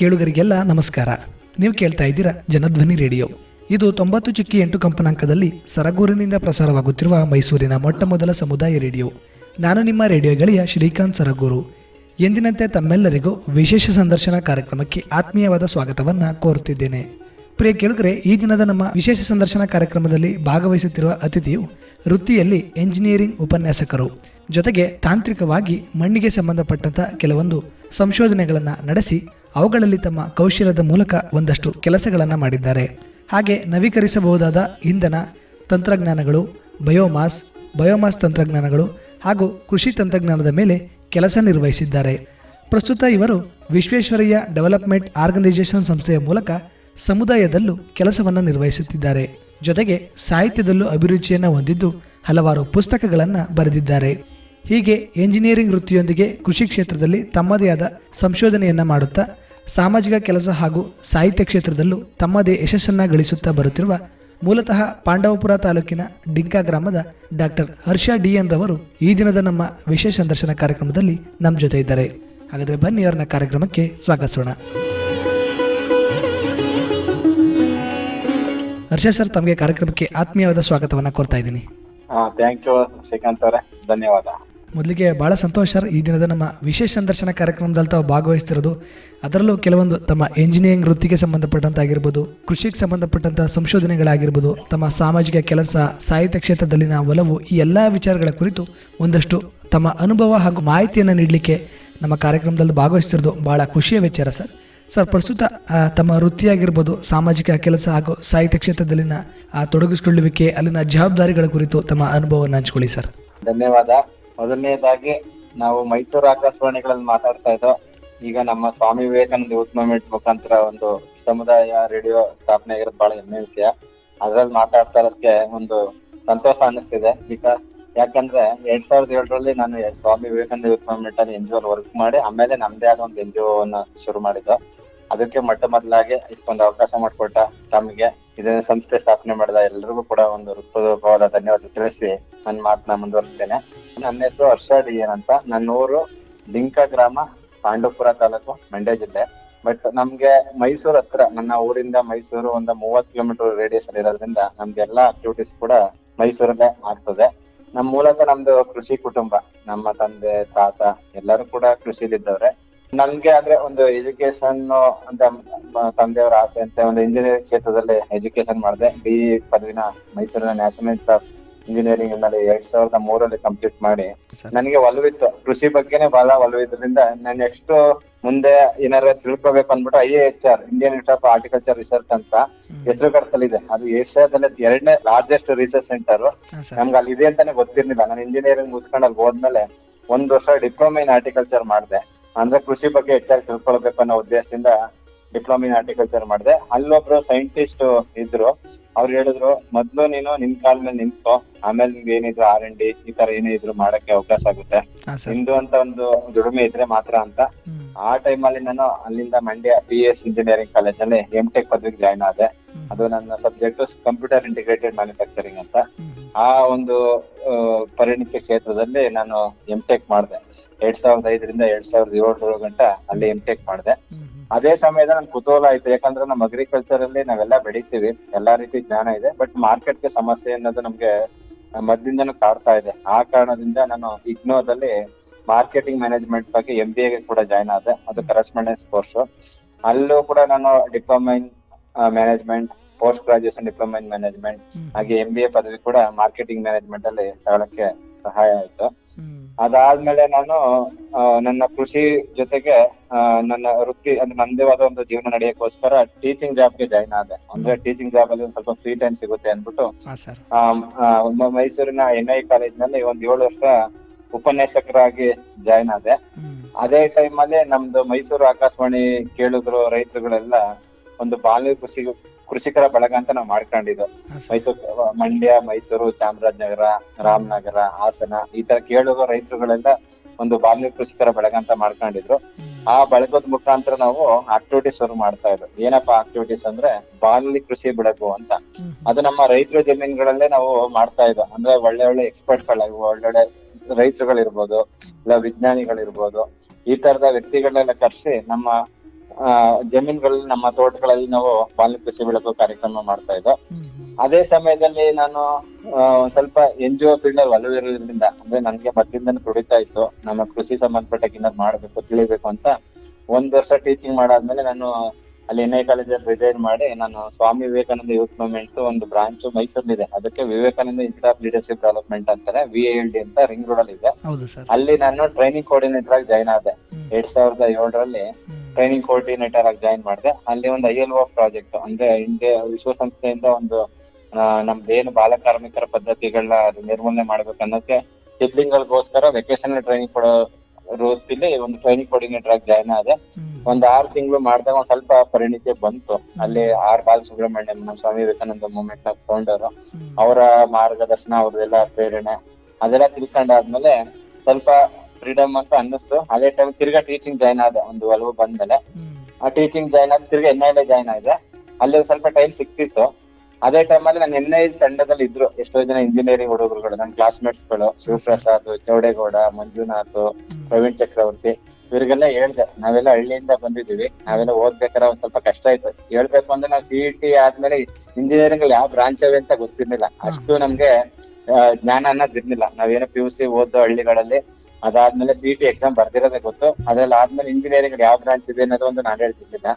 ಕೇಳುಗರಿಗೆಲ್ಲ ನಮಸ್ಕಾರ. ನೀವು ಕೇಳ್ತಾ ಇದ್ದೀರಾ ಜನಧ್ವನಿ ರೇಡಿಯೋ. ಇದು ತೊಂಬತ್ತು ಚಿಕ್ಕಿ ಎಂಟು ಕಂಪನಾಂಕದಲ್ಲಿ ಸರಗೂರಿನಿಂದ ಪ್ರಸಾರವಾಗುತ್ತಿರುವ ಮೈಸೂರಿನ ಮೊಟ್ಟ ಮೊದಲ ಸಮುದಾಯ ರೇಡಿಯೋ. ನಾನು ನಿಮ್ಮ ರೇಡಿಯೋ ಗೆಳೆಯ ಶ್ರೀಕಾಂತ್ ಸರಗೂರು. ಎಂದಿನಂತೆ ತಮ್ಮೆಲ್ಲರಿಗೂ ವಿಶೇಷ ಸಂದರ್ಶನ ಕಾರ್ಯಕ್ರಮಕ್ಕೆ ಆತ್ಮೀಯವಾದ ಸ್ವಾಗತವನ್ನು ಕೋರುತ್ತಿದ್ದೇನೆ ಪ್ರಿಯ ಕೇಳುಗರೆ, ಈ ದಿನದ ನಮ್ಮ ವಿಶೇಷ ಸಂದರ್ಶನ ಕಾರ್ಯಕ್ರಮದಲ್ಲಿ ಭಾಗವಹಿಸುತ್ತಿರುವ ಅತಿಥಿಯು ವೃತ್ತಿಯಲ್ಲಿ ಎಂಜಿನಿಯರಿಂಗ್ ಉಪನ್ಯಾಸಕರು. ಜೊತೆಗೆ ತಾಂತ್ರಿಕವಾಗಿ ಮಣ್ಣಿಗೆ ಸಂಬಂಧಪಟ್ಟಂಥ ಕೆಲವೊಂದು ಸಂಶೋಧನೆಗಳನ್ನು ನಡೆಸಿ ಅವುಗಳಲ್ಲಿ ತಮ್ಮ ಕೌಶಲ್ಯದ ಮೂಲಕ ಒಂದಷ್ಟು ಕೆಲಸಗಳನ್ನು ಮಾಡಿದ್ದಾರೆ. ಹಾಗೆ ನವೀಕರಿಸಬಹುದಾದ ಇಂಧನ ತಂತ್ರಜ್ಞಾನಗಳು, ಬಯೋಮಾಸ್ ಬಯೋಮಾಸ್ ತಂತ್ರಜ್ಞಾನಗಳು ಹಾಗೂ ಕೃಷಿ ತಂತ್ರಜ್ಞಾನದ ಮೇಲೆ ಕೆಲಸ ನಿರ್ವಹಿಸಿದ್ದಾರೆ. ಪ್ರಸ್ತುತ ಇವರು ವಿಶ್ವೇಶ್ವರಯ್ಯ ಡೆವಲಪ್ಮೆಂಟ್ ಆರ್ಗನೈಸೇಷನ್ ಸಂಸ್ಥೆಯ ಮೂಲಕ ಸಮುದಾಯದಲ್ಲೂ ಕೆಲಸವನ್ನು ನಿರ್ವಹಿಸುತ್ತಿದ್ದಾರೆ. ಜೊತೆಗೆ ಸಾಹಿತ್ಯದಲ್ಲೂ ಅಭಿರುಚಿಯನ್ನು ಹೊಂದಿದ್ದು ಹಲವಾರು ಪುಸ್ತಕಗಳನ್ನು ಬರೆದಿದ್ದಾರೆ. ಹೀಗೆ ಎಂಜಿನಿಯರಿಂಗ್ ವೃತ್ತಿಯೊಂದಿಗೆ ಕೃಷಿ ಕ್ಷೇತ್ರದಲ್ಲಿ ತಮ್ಮದೇ ಆದ ಸಂಶೋಧನೆಯನ್ನು ಮಾಡುತ್ತಾ, ಸಾಮಾಜಿಕ ಕೆಲಸ ಹಾಗೂ ಸಾಹಿತ್ಯ ಕ್ಷೇತ್ರದಲ್ಲೂ ತಮ್ಮದೇ ಯಶಸ್ಸನ್ನು ಗಳಿಸುತ್ತಾ ಬರುತ್ತಿರುವ ಮೂಲತಃ ಪಾಂಡವಪುರ ತಾಲೂಕಿನ ಡಿಂಕಾ ಗ್ರಾಮದ ಡಾಕ್ಟರ್ ಹರ್ಷ ಡಿ ಎನ್ ರವರು ಈ ದಿನದ ನಮ್ಮ ವಿಶೇಷ ಸಂದರ್ಶನ ಕಾರ್ಯಕ್ರಮದಲ್ಲಿ ನಮ್ಮ ಜೊತೆ ಇದ್ದಾರೆ. ಹಾಗಾದರೆ ಬನ್ನಿ ಅವರನ್ನ ಕಾರ್ಯಕ್ರಮಕ್ಕೆ ಸ್ವಾಗತಿಸೋಣ. ಹರ್ಷ ಸರ್, ತಮಗೆ ಕಾರ್ಯಕ್ರಮಕ್ಕೆ ಆತ್ಮೀಯವಾದ ಸ್ವಾಗತವನ್ನು ಕೊಡ್ತಾ ಇದ್ದೀನಿ. ಧನ್ಯವಾದ. ಮೊದಲಿಗೆ ಭಾಳ ಸಂತೋಷ ಸರ್ ಈ ದಿನದ ನಮ್ಮ ವಿಶೇಷ ಸಂದರ್ಶನ ಕಾರ್ಯಕ್ರಮದಲ್ಲಿ ತಾವು ಭಾಗವಹಿಸ್ತಿರೋದು. ಅದರಲ್ಲೂ ಕೆಲವೊಂದು ತಮ್ಮ ಇಂಜಿನಿಯರಿಂಗ್ ವೃತ್ತಿಗೆ ಸಂಬಂಧಪಟ್ಟಂತಾಗಿರ್ಬೋದು, ಕೃಷಿಗೆ ಸಂಬಂಧಪಟ್ಟಂಥ ಸಂಶೋಧನೆಗಳಾಗಿರ್ಬೋದು, ತಮ್ಮ ಸಾಮಾಜಿಕ ಕೆಲಸ, ಸಾಹಿತ್ಯ ಕ್ಷೇತ್ರದಲ್ಲಿನ ಒಲವು ಈ ಎಲ್ಲ ವಿಚಾರಗಳ ಕುರಿತು ಒಂದಷ್ಟು ತಮ್ಮ ಅನುಭವ ಹಾಗೂ ಮಾಹಿತಿಯನ್ನು ನೀಡಲಿಕ್ಕೆ ನಮ್ಮ ಕಾರ್ಯಕ್ರಮದಲ್ಲಿ ಭಾಗವಹಿಸ್ತಿರೋದು ಭಾಳ ಖುಷಿಯ ವಿಚಾರ ಸರ್. ಸರ್, ಪ್ರಸ್ತುತ ತಮ್ಮ ವೃತ್ತಿಯಾಗಿರ್ಬೋದು, ಸಾಮಾಜಿಕ ಕೆಲಸ ಹಾಗೂ ಸಾಹಿತ್ಯ ಕ್ಷೇತ್ರದಲ್ಲಿನ ತೊಡಗಿಸಿಕೊಳ್ಳುವಿಕೆ, ಅಲ್ಲಿನ ಜವಾಬ್ದಾರಿಗಳ ಕುರಿತು ತಮ್ಮ ಅನುಭವವನ್ನು ಹಂಚ್ಕೊಳ್ಳಿ ಸರ್. ಧನ್ಯವಾದ. ಮೊದಲನೇದಾಗಿ ನಾವು ಮೈಸೂರು ಆಕಾಶವಾಣಿಗಳಲ್ಲಿ ಮಾತಾಡ್ತಾ ಇದ್ದೋ, ಈಗ ನಮ್ಮ ಸ್ವಾಮಿ ವಿವೇಕಾನಂದ ಯೂತ್ ಮೂವ್ಮೆಂಟ್ ಮುಖಾಂತರ ಒಂದು ಸಮುದಾಯ ರೇಡಿಯೋ ಸ್ಥಾಪನೆ ಆಗಿರೋದು ಬಹಳ ಹೆಮ್ಮೆ ವಿಷಯ. ಅದ್ರಲ್ಲಿ ಮಾತಾಡ್ತಾ ಇರೋದಕ್ಕೆ ಒಂದು ಸಂತೋಷ ಅನ್ನಿಸ್ತಿದೆ. ಈಗ ಯಾಕಂದ್ರೆ ಎರಡ್ ಸಾವಿರದ ಏಳರಲ್ಲಿ ನಾನು ಸ್ವಾಮಿ ವಿವೇಕಾನಂದ ಯೂತ್ ಮೂವ್ಮೆಂಟ್ ಅಲ್ಲಿ ಎನ್ ಜಿ ವರ್ಕ್ ಮಾಡಿ, ಆಮೇಲೆ ನಮ್ದೇ ಆದ ಒಂದು ಎನ್ ಜಿ ಅನ್ನ ಶುರು ಮಾಡಿದ್ದು. ಅದಕ್ಕೆ ಮೊಟ್ಟ ಮೊದಲಾಗಿ ಇಷ್ಟೊಂದು ಅವಕಾಶ ಮಾಡಿಕೊಟ್ಟ ತಮಗೆ. ಇದನ್ನು ಸಂಸ್ಥೆ ಸ್ಥಾಪನೆ ಮಾಡಿದ ಎಲ್ಲರಿಗೂ ಕೂಡ ಒಂದು ಹೃತ್ಪೂರ್ವಕವಾದ ಧನ್ಯವಾದ ತಿಳಿಸಿ ನನ್ನ ಮಾತನ್ನ ಮುಂದುವರಿಸ್ತೇನೆ. ನನ್ನ ಹೆಸರು ಹರ್ಷ ಡಿ ಅಂತ. ನನ್ನ ಊರು ಲಿಂಕ ಗ್ರಾಮ, ಪಾಂಡವಪುರ ತಾಲೂಕು, ಮಂಡ್ಯ ಜಿಲ್ಲೆ. ಬಟ್ ನಮ್ಗೆ ಮೈಸೂರ್ ಹತ್ರ, ನನ್ನ ಊರಿಂದ ಮೈಸೂರು ಒಂದು ಮೂವತ್ತು ಕಿಲೋಮೀಟರ್ ರೇಡಿಯಸ್ ಅಲ್ಲಿ ಇರೋದ್ರಿಂದ ನಮ್ಗೆ ಎಲ್ಲಾ ಆಕ್ಟಿವಿಟೀಸ್ ಕೂಡ ಮೈಸೂರಲ್ಲೇ ಆಗ್ತದೆ. ನಮ್ ಮೂಲಕ ನಮ್ದು ಕೃಷಿ ಕುಟುಂಬ, ನಮ್ಮ ತಂದೆ, ತಾತ ಎಲ್ಲರೂ ಕೂಡ ಕೃಷಿಲಿದ್ದವ್ರೆ ನನ್ಗೆ ಆದ್ರೆ ಒಂದು ಎಜುಕೇಶನ್ ಅಂತ ತಂದೆಯವರ ಆಸೆ ಅಂತ ಒಂದು ಇಂಜಿನಿಯರಿಂಗ್ ಕ್ಷೇತ್ರದಲ್ಲಿ ಎಜುಕೇಶನ್ ಮಾಡಿದೆ. ಬಿ ಪದವಿನ ಮೈಸೂರಿನ ನ್ಯಾಷನಲ್ ಇಂಜಿನಿಯರಿಂಗ್ ಮೇಲೆ ಎರಡ್ ಸಾವಿರದ ಮೂರಲ್ಲಿ ಕಂಪ್ಲೀಟ್ ಮಾಡಿ ನನಗೆ ಒಲವಿತ್ತು. ಕೃಷಿ ಬಗ್ಗೆನೆ ಬಹಳ ಒಲವಿದ್ರಿಂದ ನಾನು ನೆಕ್ಸ್ಟ್ ಮುಂದೆ ಏನಾರ ತಿಳ್ಕೊಬೇಕು ಅಂದ್ಬಿಟ್ಟು I H R Indian institute of horticulture research ಅಂತ ಹೆಸರುಘಟ್ಟದಲ್ಲಿದೆ ಅದು ಏಷ್ಯಾದಲ್ಲಿ ಎರಡನೇ ಲಾರ್ಜೆಸ್ಟ್ ರಿಸರ್ಚ್ ಸೆಂಟರ್ ನಮ್ಗೆ ಅಲ್ಲಿ ಇದೆ ಅಂತಾನೆ ಗೊತ್ತಿರ್ಲಿಲ್ಲ. ನಾನು ಇಂಜಿನಿಯರಿಂಗ್ ಮುಗಿಸ್ಕೊಂಡು ಅಲ್ಲಿ ಹೋದ್ಮೇಲೆ ಒಂದ್ ವರ್ಷ ಡಿಪ್ಲೊಮಾ ಇನ್ ಆರ್ಟಿಕಲ್ಚರ್ ಮಾಡಿದೆ. ಅಂದ್ರೆ ಕೃಷಿ ಬಗ್ಗೆ ಹೆಚ್ಚಾಗಿ ತಿಳ್ಕೊಳ್ಬೇಕು ಅನ್ನೋ ಉದ್ದೇಶದಿಂದ ಡಿಪ್ಲೊಮಾ ಇನ್ ಹಾರ್ಟಿಕಲ್ಚರ್ ಮಾಡಿದೆ. ಅಲ್ಲೊಬ್ರು ಸೈಂಟಿಸ್ಟ್ ಇದ್ರು. ಅವ್ರು ಹೇಳಿದ್ರು ಮೊದ್ಲು ನೀನು ನಿನ್ ಕಾಲ್ ಮೇಲೆ ನಿಂತ್ಕೋ. ಆಮೇಲೆ ನಿಮ್ಗೆ ಏನಿದ್ರು ಆರ್ ಎನ್ ಡಿ ಈ ತರ ಏನೇ ಇದ್ರು ಮಾಡಕ್ಕೆ ಅವಕಾಶ ಆಗುತ್ತೆ. ಹಿಂದೂ ನಿಂದು ಅಂತ ಒಂದು ದುಡಿಮೆ ಇದ್ರೆ ಮಾತ್ರ ಅಂತ. ಆ ಟೈಮ್ ಅಲ್ಲಿ ನಾನು ಅಲ್ಲಿಂದ Mandya B S engineering college ಅಲ್ಲಿ ಎಂ ಟೆಕ್ ಪದವಿಗೆ ಜಾಯ್ನ್ ಆದೆ. ಅದು ನನ್ನ ಸಬ್ಜೆಕ್ಟ್ ಕಂಪ್ಯೂಟರ್ ಇಂಟಿಗ್ರೇಟೆಡ್ ಮ್ಯಾನುಫ್ಯಾಕ್ಚರಿಂಗ್ ಅಂತ. ಆ ಒಂದು ಪರಿಣಿತ ಕ್ಷೇತ್ರದಲ್ಲಿ ನಾನು ಎಂ ಟೆಕ್ ಮಾಡಿದೆ. ಎರಡ್ ಸಾವಿರದ ಐದರಿಂದ ಎರಡ್ ಸಾವಿರದ ಏಳರ ಗಂಟ ಅಲ್ಲಿ ಎಂ ಟೆಕ್ ಮಾಡಿದೆ. ಅದೇ ಸಮಯದ ನನ್ ಕುತೂಹಲ ಆಯ್ತು. ಯಾಕಂದ್ರೆ ನಮ್ಮ ಅಗ್ರಿಕಲ್ಚರ್ ಅಲ್ಲಿ ನಾವೆಲ್ಲ ಬೆಳಿತೀವಿ. ಎಲ್ಲಾ ರೀತಿ ಜ್ಞಾನ ಇದೆ. ಬಟ್ ಮಾರ್ಕೆಟ್ಗೆ ಸಮಸ್ಯೆ ಅನ್ನೋದು ನಮ್ಗೆ ಮೊದ್ಲಿಂದನೂ ಕಾಡ್ತಾ ಇದೆ. ಆ ಕಾರಣದಿಂದ ನಾನು ಇಗ್ನೋದಲ್ಲಿ ಮಾರ್ಕೆಟಿಂಗ್ ಮ್ಯಾನೇಜ್ಮೆಂಟ್ ಬಗ್ಗೆ ಎಂ ಬಿ ಎಗೆ ಕೂಡ ಜಾಯ್ನ್ ಆದೆ. ಅದು ಕರೆಸ್ಪಾಂಡೆನ್ಸ್ ಕೋರ್ಸ್ ಅಲ್ಲೂ ಕೂಡ ನಾನು diploma in management post graduation diploma in management ಹಾಗೆ ಎಂ ಬಿ ಎ ಪದವಿ ಕೂಡ ಮಾರ್ಕೆಟಿಂಗ್ ಮ್ಯಾನೇಜ್ಮೆಂಟ್ ಅಲ್ಲಿ ತಗೊಳಕ್ಕೆ ಸಹಾಯ ಆಯ್ತು. ಅದಾದ್ಮೇಲೆ ನಾನು ನನ್ನ ಕೃಷಿ ಜೊತೆಗೆ ನನ್ನ ವೃತ್ತಿ ಅಂದ್ರೆ ನಂದೇ ಆದ ಒಂದು ಜೀವನ ನಡೆಯಕ್ಕೋಸ್ಕರ ಟೀಚಿಂಗ್ ಜಾಬ್ಗೆ ಜಾಯ್ನ್ ಆದೆ. ಅಂದ್ರೆ ಟೀಚಿಂಗ್ ಜಾಬ್ ಅಲ್ಲಿ ಒಂದ್ ಸ್ವಲ್ಪ ಫ್ರೀ ಟೈಮ್ ಸಿಗುತ್ತೆ ಆ, ಮೈಸೂರಿನ ಎನ್ ಐ ಕಾಲೇಜ್ನಲ್ಲಿ ಒಂದ್ ಏಳು ವರ್ಷ ಉಪನ್ಯಾಸಕರಾಗಿ ಜಾಯ್ನ್ ಆದೆ. ಅದೇ ಟೈಮ್ ಅಲ್ಲಿ ನಮ್ದು ಮೈಸೂರು ಆಕಾಶವಾಣಿ ಕೇಳುಗರು ರೈತರುಗಳೆಲ್ಲ ಒಂದು ಬಾಲ್ಯ ಕೃಷಿ ಕೃಷಿಕರ ಬಳಗ ಅಂತ ನಾವು ಮಾಡ್ಕೊಂಡಿದ್ದು. ಮೈಸೂರು ಮಂಡ್ಯ ಮೈಸೂರು ಚಾಮರಾಜನಗರ ರಾಮನಗರ ಹಾಸನ ಈ ತರ ಕೇಳುವ ರೈತರುಗಳೆಲ್ಲ ಒಂದು ಬಾಲ್ಯ ಕೃಷಿಕರ ಬಳಗ ಅಂತ ಮಾಡ್ಕೊಂಡಿದ್ರು. ಆ ಬಳಗದ ಮುಖಾಂತರ ನಾವು ಆಕ್ಟಿವಿಟೀಸ್ ಶುರು ಮಾಡ್ತಾ ಇದ್ರು ಏನಪ್ಪಾ ಆಕ್ಟಿವಿಟೀಸ್ ಅಂದ್ರೆ ಬಾಲ್ಯ ಕೃಷಿ ಬೆಳಗು ಅಂತ. ಅದು ನಮ್ಮ ರೈತರ ಜಮೀನುಗಳಲ್ಲೇ ನಾವು ಮಾಡ್ತಾ ಇದ್ವು. ಅಂದ್ರೆ ಒಳ್ಳೆ ಒಳ್ಳೆ ಎಕ್ಸ್ಪರ್ಟ್ಗಳ ಒಳ್ಳೊಳ್ಳೆ ರೈತರುಗಳಿರ್ಬೋದು ಇಲ್ಲ ವಿಜ್ಞಾನಿಗಳಿರ್ಬೋದು ಈ ತರದ ವ್ಯಕ್ತಿಗಳನ್ನೆಲ್ಲ ಕರ್ಸಿ ನಮ್ಮ ಜಮೀನುಗಳಲ್ಲಿ ನಮ್ಮ ತೋಟಗಳಲ್ಲಿ ನಾವು ಪಾಲಿ ಕೃಷಿ ಬೆಳಕು ಕಾರ್ಯಕ್ರಮ ಮಾಡ್ತಾ ಇದ್ದೋ. ಅದೇ ಸಮಯದಲ್ಲಿ ನಾನು ಸ್ವಲ್ಪ ಎನ್ ಜಿ ಒ ಫೀಲ್ಡ್ ಅಲ್ಲಿ ಒಲವಿರೋದ್ರಿಂದ ಅಂದ್ರೆ ನನ್ಗೆ ಮೊದ್ಲಿಂದನೂ ತುಡಿತಾ ಇತ್ತು. ನಮ್ಮ ಕೃಷಿ ಸಂಬಂಧಪಟ್ಟ ಏನಾದ್ರು ಮಾಡ್ಬೇಕು ತಿಳಿಬೇಕು ಅಂತ ಒಂದ್ ವರ್ಷ ಟೀಚಿಂಗ್ ಮಾಡಾದ್ಮೇಲೆ ನಾನು ಅಲ್ಲಿ ಎನ್ ಐ ಕಾಲೇಜಲ್ಲಿ ರಿಸೈನ್ ಮಾಡಿ ನಾನು ಸ್ವಾಮಿ ವಿವೇಕಾನಂದ ಯೂತ್ ಮೂವ್ಮೆಂಟ್ ಒಂದು ಬ್ರಾಂಚ್ ಮೈಸೂರಿನಿದೆ ಅದಕ್ಕೆ Vivekananda institute of leadership development ಅಂತಾರೆ ವಿ ಎಲ್ ಡಿ ಅಂತ ರಿಂಗ್ ರೋಡ್ ಅಲ್ಲಿ ಇದೆ ಅಲ್ಲಿ ನಾನು ಟ್ರೈನಿಂಗ್ ಕೋಆರ್ಡಿನೇಟರ್ ಆಗಿ ಜಾಯ್ನ್ ಆದೆ. ಎರಡ್ ಸಾವಿರದ ಏಳರಲ್ಲಿ. ಟ್ರೈನಿಂಗ್ ಕೋಆರ್ಡಿನೇಟರ್ ಆಗಿ ಜಾಯ್ನ್ ಮಾಡಿದೆ. ಅಲ್ಲಿ ಒಂದು ಐ ಎಲ್ ಒ ಪ್ರಾಜೆಕ್ಟ್ ಅಂದ್ರೆ ಇಂಡಿಯಾ ವಿಶ್ವಸಂಸ್ಥೆಯಿಂದ ಒಂದು ನಮ್ದು ಏನು ಬಾಲ ಕಾರ್ಮಿಕರ ಪದ್ಧತಿಗಳನ್ನ ನಿರ್ಮೂಲನೆ ಮಾಡ್ಬೇಕು ಅನ್ನೋಕೆ ಸಿಬ್ಲಿಂಗ್ ಗಳಿಗೋಸ್ಕರ ವೆಕೇಶನ್ ಟ್ರೈನಿಂಗ್ ಕೊಡೋ ರೂಪದಲ್ಲಿ ಒಂದು ಟ್ರೈನಿಂಗ್ ಕೋಆರ್ಡಿನೇಟರ್ ಆಗಿ ಜಾಯ್ನ್ ಆದೆ. ಒಂದ್ ಆರು ತಿಂಗಳು ಮಾಡಿದಾಗ ಒಂದ್ ಸ್ವಲ್ಪ ಪರಿಣಿತಿ ಬಂತು. ಅಲ್ಲಿ ಆರ್ ಬಾಲ ಸುಬ್ರಹ್ಮಣ್ಯಂ ನಮ್ಮ ಸ್ವಾಮಿ ವಿವೇಕಾನಂದ ಮೂವ್ಮೆಂಟ್ನ ಫೌಂಡರ್ ಅವರ ಮಾರ್ಗದರ್ಶನ ಅವ್ರದೆಲ್ಲ ಪ್ರೇರಣೆ ಅದೆಲ್ಲ ತಿಳ್ಕೊಂಡಾದ್ಮೇಲೆ ಸ್ವಲ್ಪ ಫ್ರೀಡಮ್ ಅಂತ ಅನ್ನಿಸ್ತು. ಅದೇ ಟೈಮ್ ತಿರ್ಗಾ ಟೀಚಿಂಗ್ ಜಾಯ್ನ್ ಆದ ಒಂದು ಒಲವು ಬಂದ್ಮೇಲೆ. ಆ ಟೀಚಿಂಗ್ ಜಾಯ್ನ್ ಆದ ತಿರ್ಗಾ ಎನ್ ಐ ಜಾಯ್ನ್ ಆಗಿದೆ ಅಲ್ಲಿ ಸ್ವಲ್ಪ ಟೈಮ್ ಸಿಕ್ತಿತ್ತು. ಅದೇ ಟೈಮಲ್ಲಿ ನಾನು ಎನ್ ಐ ತಂಡದಲ್ಲಿ ಇದ್ರು. ಎಷ್ಟೋ ಜನ ಇಂಜಿನಿಯರಿಂಗ್ ಹುಡುಗರುಗಳು ನನ್ನ ಕ್ಲಾಸ್ಮೇಟ್ಸ್ಗಳು. ಶಿವಪ್ರಸಾದ್, ಚೌಡೇಗೌಡ, ಮಂಜುನಾಥ್, ಪ್ರವೀಣ್ ಚಕ್ರವರ್ತಿ. ಇವರಿಗೆಲ್ಲ ಹೇಳ್ದೆ, ನಾವೆಲ್ಲ ಹಳ್ಳಿಯಿಂದ ಬಂದಿದೀವಿ ನಾವೆಲ್ಲ ಓದ್ಬೇಕಾದ್ರೆ ಒಂದ್ ಸ್ವಲ್ಪ ಕಷ್ಟ ಆಯ್ತು. ಹೇಳ್ಬೇಕು ಅಂದ್ರೆ ನಾವು ಸಿ ಟಿ ಆದ್ಮೇಲೆ ಇಂಜಿನಿಯರಿಂಗ್ ಯಾವ ಬ್ರಾಂಚ್ ಅವೆ ಅಂತ ಗೊತ್ತಿರ್ಲಿಲ್ಲ. ಅಷ್ಟು ನಮ್ಗೆ ಜ್ಞಾನ ಅನ್ನೋದು ಇರ್ಲಿಲ್ಲ. ನಾವೇನೋ ಪಿ ಯು ಸಿ ಓದೋ ಹಳ್ಳಿಗಳಲ್ಲಿ ಅದಾದ್ಮೇಲೆ ಸಿ ಟಿ ಎಕ್ಸಾಮ್ ಬರ್ದಿರೋದೇ ಗೊತ್ತು. ಅದ್ರಲ್ಲಿ ಆದ್ಮೇಲೆ ಇಂಜಿನಿಯರಿಂಗ್ ಯಾವ ಬ್ರಾಂಚ್ ಇದೆ ಅನ್ನೋದು ಒಂದು ನಾನು ಹೇಳ್ತಿರ್ಲಿಲ್ಲ.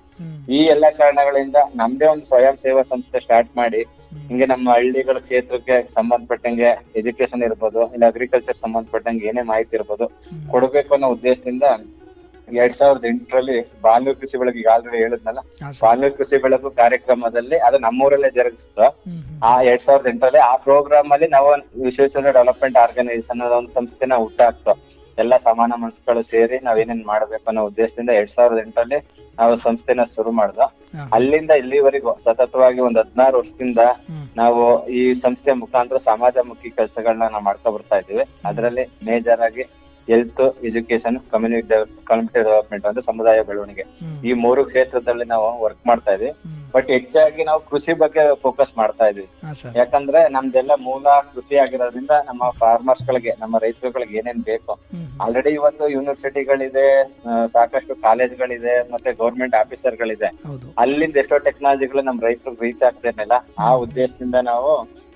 ಈ ಎಲ್ಲಾ ಕಾರಣಗಳಿಂದ ನಮ್ದೇ ಒಂದು ಸ್ವಯಂ ಸೇವಾ ಸಂಸ್ಥೆ ಸ್ಟಾರ್ಟ್ ಮಾಡಿ ಹಿಂಗೆ ನಮ್ಮ ಹಳ್ಳಿಗಳ ಕ್ಷೇತ್ರಕ್ಕೆ ಸಂಬಂಧಪಟ್ಟಂಗೆ ಎಜುಕೇಶನ್ ಇರ್ಬೋದು ಇಲ್ಲ ಅಗ್ರಿಕಲ್ಚರ್ ಸಂಬಂಧಪಟ್ಟಂಗೆ ಏನೇ ಮಾಹಿತಿ ಇರ್ಬೋದು ಕೊಡ್ಬೇಕು ಅನ್ನೋ ಉದ್ದೇಶದಿಂದ ಎರಡ್ ಸಾವಿರದ ಎಂಟರಲ್ಲಿ ಬಾಲ್ಯ ಕೃಷಿ ಬೆಳಕು ಈಗ ಆಲ್ರೆಡಿ ಹೇಳಿದ್ನಲ್ಲ. ಬಾಲ್ಯ ಕೃಷಿ ಬೆಳಕು ಕಾರ್ಯಕ್ರಮದಲ್ಲಿ ಅದು ನಮ್ಮೂರಲ್ಲೇ ಜರುಗಿಸ್ತು. ಆ ಎರಡ್ ಸಾವಿರದ ಎಂಟರಲ್ಲಿ ಆ ಪ್ರೋಗ್ರಾಮ್ ಅಲ್ಲಿ ನಾವು ವಿಶ್ವೇಶ್ವರ ಡೆವಲಪ್ಮೆಂಟ್ ಆರ್ಗನೈಸೇಷನ್ ಅನ್ನೋ ಒಂದು ಸಂಸ್ಥೆನ ಹುಟ್ಟಾಕ್ತು. ಎಲ್ಲಾ ಸಮಾನ ಮನಸ್ಸುಗಳು ಸೇರಿ ನಾವ್ ಏನೇನ್ ಮಾಡ್ಬೇಕು ಅನ್ನೋ ಉದ್ದೇಶದಿಂದ ಎರಡ್ ಸಾವಿರದ ಎಂಟರಲ್ಲಿ ನಾವು ಸಂಸ್ಥೆನ ಶುರು ಮಾಡ್ದ. ಅಲ್ಲಿಂದ ಇಲ್ಲಿವರೆಗೂ ಸತತವಾಗಿ ಒಂದ್ ಹದಿನಾರು ವರ್ಷದಿಂದ ನಾವು ಈ ಸಂಸ್ಥೆ ಮುಖಾಂತರ ಸಮಾಜಮುಖಿ ಕೆಲಸಗಳನ್ನ ನಾವು ಮಾಡ್ಕೊ ಬರ್ತಾ ಇದೀವಿ ಅದರಲ್ಲಿ ಮೇಜರ್ ಆಗಿ health education community community development ಅಂದ್ರೆ ಸಮುದಾಯ ಬೆಳವಣಿಗೆ. ಈ ಮೂರು ಕ್ಷೇತ್ರದಲ್ಲಿ ನಾವು ವರ್ಕ್ ಮಾಡ್ತಾ ಇದೀವಿ. ಬಟ್ ಹೆಚ್ಚಾಗಿ ನಾವು ಕೃಷಿ ಬಗ್ಗೆ ಫೋಕಸ್ ಮಾಡ್ತಾ ಇದೀವಿ. ಯಾಕಂದ್ರೆ ನಮ್ದೆಲ್ಲ ಮೂಲ ಕೃಷಿ ಆಗಿರೋದ್ರಿಂದ ನಮ್ಮ ಫಾರ್ಮರ್ಸ್ ಗಳಿಗೆ ನಮ್ಮ ರೈತರುಗಳಿಗೆ ಏನೇನ್ ಬೇಕು. ಆಲ್ರೆಡಿ ಇವತ್ತು ಯೂನಿವರ್ಸಿಟಿಗಳಿದೆ ಸಾಕಷ್ಟು ಕಾಲೇಜ್ಗಳಿದೆ ಮತ್ತೆ ಗೌರ್ಮೆಂಟ್ ಆಫೀಸರ್ ಗಳಿದೆ. ಅಲ್ಲಿಂದ ಎಷ್ಟೋ ಟೆಕ್ನಾಲಜಿಗಳು ನಮ್ ರೈತರಿಗೆ ರೀಚ್ ಆಗ್ತಿರ್ಲಿಲ್ಲ ಆ ಉದ್ದೇಶದಿಂದ ನಾವು